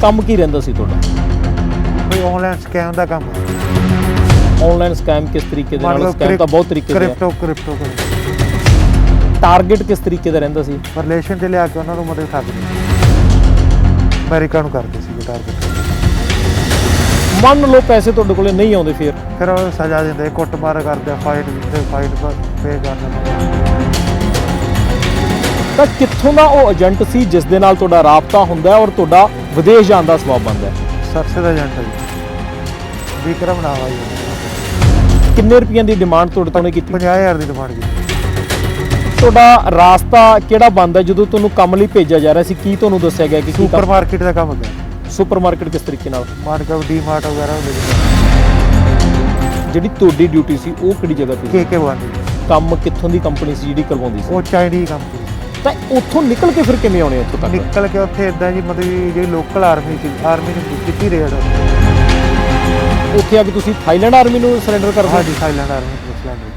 ਕੰਮ ਕੀ ਰਹਿੰਦਾ ਸੀ ਤੁਹਾਡਾ? ਕੋਈ ਆਨਲਾਈਨ ਸਕੈਮ ਦਾ ਕੰਮ ਆਨਲਾਈਨ ਸਕੈਮ ਕਿਸ ਤਰੀਕੇ ਦੇ ਨਾਲ? ਸਕੈਮ ਤਾਂ ਬਹੁਤ ਤਰੀਕੇ ਦੇ ਕ੍ਰਿਪਟੋ ਕ੍ਰਿਪਟੋ ਟਾਰਗੇਟ ਕਿਸ ਤਰੀਕੇ ਦਾ ਰਹਿੰਦਾ ਸੀ? ਰਿਲੇਸ਼ਨ ਤੇ ਲਿਆ ਕੇ ਉਹਨਾਂ ਨੂੰ ਮਦਦ ਕਰਦੇ ਅਮਰੀਕਾ ਨੂੰ ਕਰਦੇ ਸੀ ਟਾਰਗੇਟ ਮੰਨ ਲਓ ਪੈਸੇ ਤੁਹਾਡੇ ਕੋਲੇ ਨਹੀਂ ਆਉਂਦੇ ਫਿਰ। ਫਿਰ ਉਹ ਸਜ਼ਾ ਦਿੰਦੇ ਕੁੱਟਮਾਰ ਕਰਦੇ ਫਾਈਟ ਦਿੰਦੇ ਫਾਈਟ ਪੇ ਕਰਦੇ। ਤਾਂ ਕਿੱਥੋਂ ਦਾ ਉਹ ਏਜੰਟ ਸੀ ਜਿਸ ਦੇ ਨਾਲ ਤੁਹਾਡਾ ਰਾਬਤਾ ਹੁੰਦਾ ਔਰ ਤੁਹਾਡਾ ਵਿਦੇਸ਼ ਜਾਣ ਦਾ ਸਬਬ ਬਣਦਾ ਹੈ। ਸਰਸੇ ਦਾ ਏਜੰਟ ਹੈ ਜੀ। ਵਿਕਰਮ ਨਾਮ ਆ ਜੀ। ਕਿੰਨੇ ਰੁਪਈਆਂ ਦੀ ਡਿਮਾਂਡ ਤੁਹਾਡੇ ਤੋਂ ਉਹਨੇ ਕੀਤੀ? 50000 ਦੀ ਡਿਮਾਂਡ ਕੀਤੀ। ਤੁਹਾਡਾ ਰਾਸਤਾ ਕਿਹੜਾ ਬੰਦਾ ਜਦੋਂ ਤੁਹਾਨੂੰ ਕੰਮ ਲਈ ਭੇਜਿਆ ਜਾ ਰਿਹਾ ਸੀ ਕੀ ਤੁਹਾਨੂੰ ਦੱਸਿਆ ਗਿਆ ਕਿ ਕੀ ਸੁਪਰ ਮਾਰਕੀਟ ਦਾ ਕੰਮ ਹੁੰਦਾ। ਸੁਪਰਮਾਰਕਟ ਕਿਸ ਤਰੀਕੇ ਨਾਲ? ਮਾਰਕਾ ਡੀ ਮਾਰਟ ਵਗੈਰਾ ਹੁੰਦੇ ਜੀ। ਜਿਹੜੀ ਤੁਹਾਡੀ ਡਿਊਟੀ ਸੀ ਉਹ ਕਿਹੜੀ ਜਗ੍ਹਾ ਤੇ ਸੀ? ਕੇ ਕੇ ਵਨ ਕੰਮ ਕਿੱਥੋਂ ਦੀ ਕੰਪਨੀ ਸੀ ਜਿਹੜੀ ਕਰਵਾਉਂਦੀ ਸੀ? ਉਹ ਚਾਈਨੀਜ਼ ਕੰਪਨੀ ਤਾਂ ਉੱਥੋਂ ਨਿਕਲ ਕੇ ਫਿਰ ਕਿਵੇਂ ਆਉਣੇ ਉੱਥੋਂ ਤੱਕ? ਨਿਕਲ ਕੇ ਉੱਥੇ ਇਦਾਂ ਜੀ ਮਤਲਬ ਵੀ ਜਿਹੜੀ ਲੋਕਲ ਆਰਮੀ ਸੀ ਆਰਮੀ ਨੇ ਕੀਤੀ ਰੇਡ। ਉੱਥੇ ਆ ਕੇ ਤੁਸੀਂ ਥਾਈਲੈਂਡ ਆਰਮੀ ਨੂੰ ਸਰੈਂਡਰ ਕਰ ਹਾਂਜੀ ਥਾਈਲੈਂਡ ਆਰਮੀ ਨਿਊਜ਼ੀਲੈਂਡ ਵਿੱਚ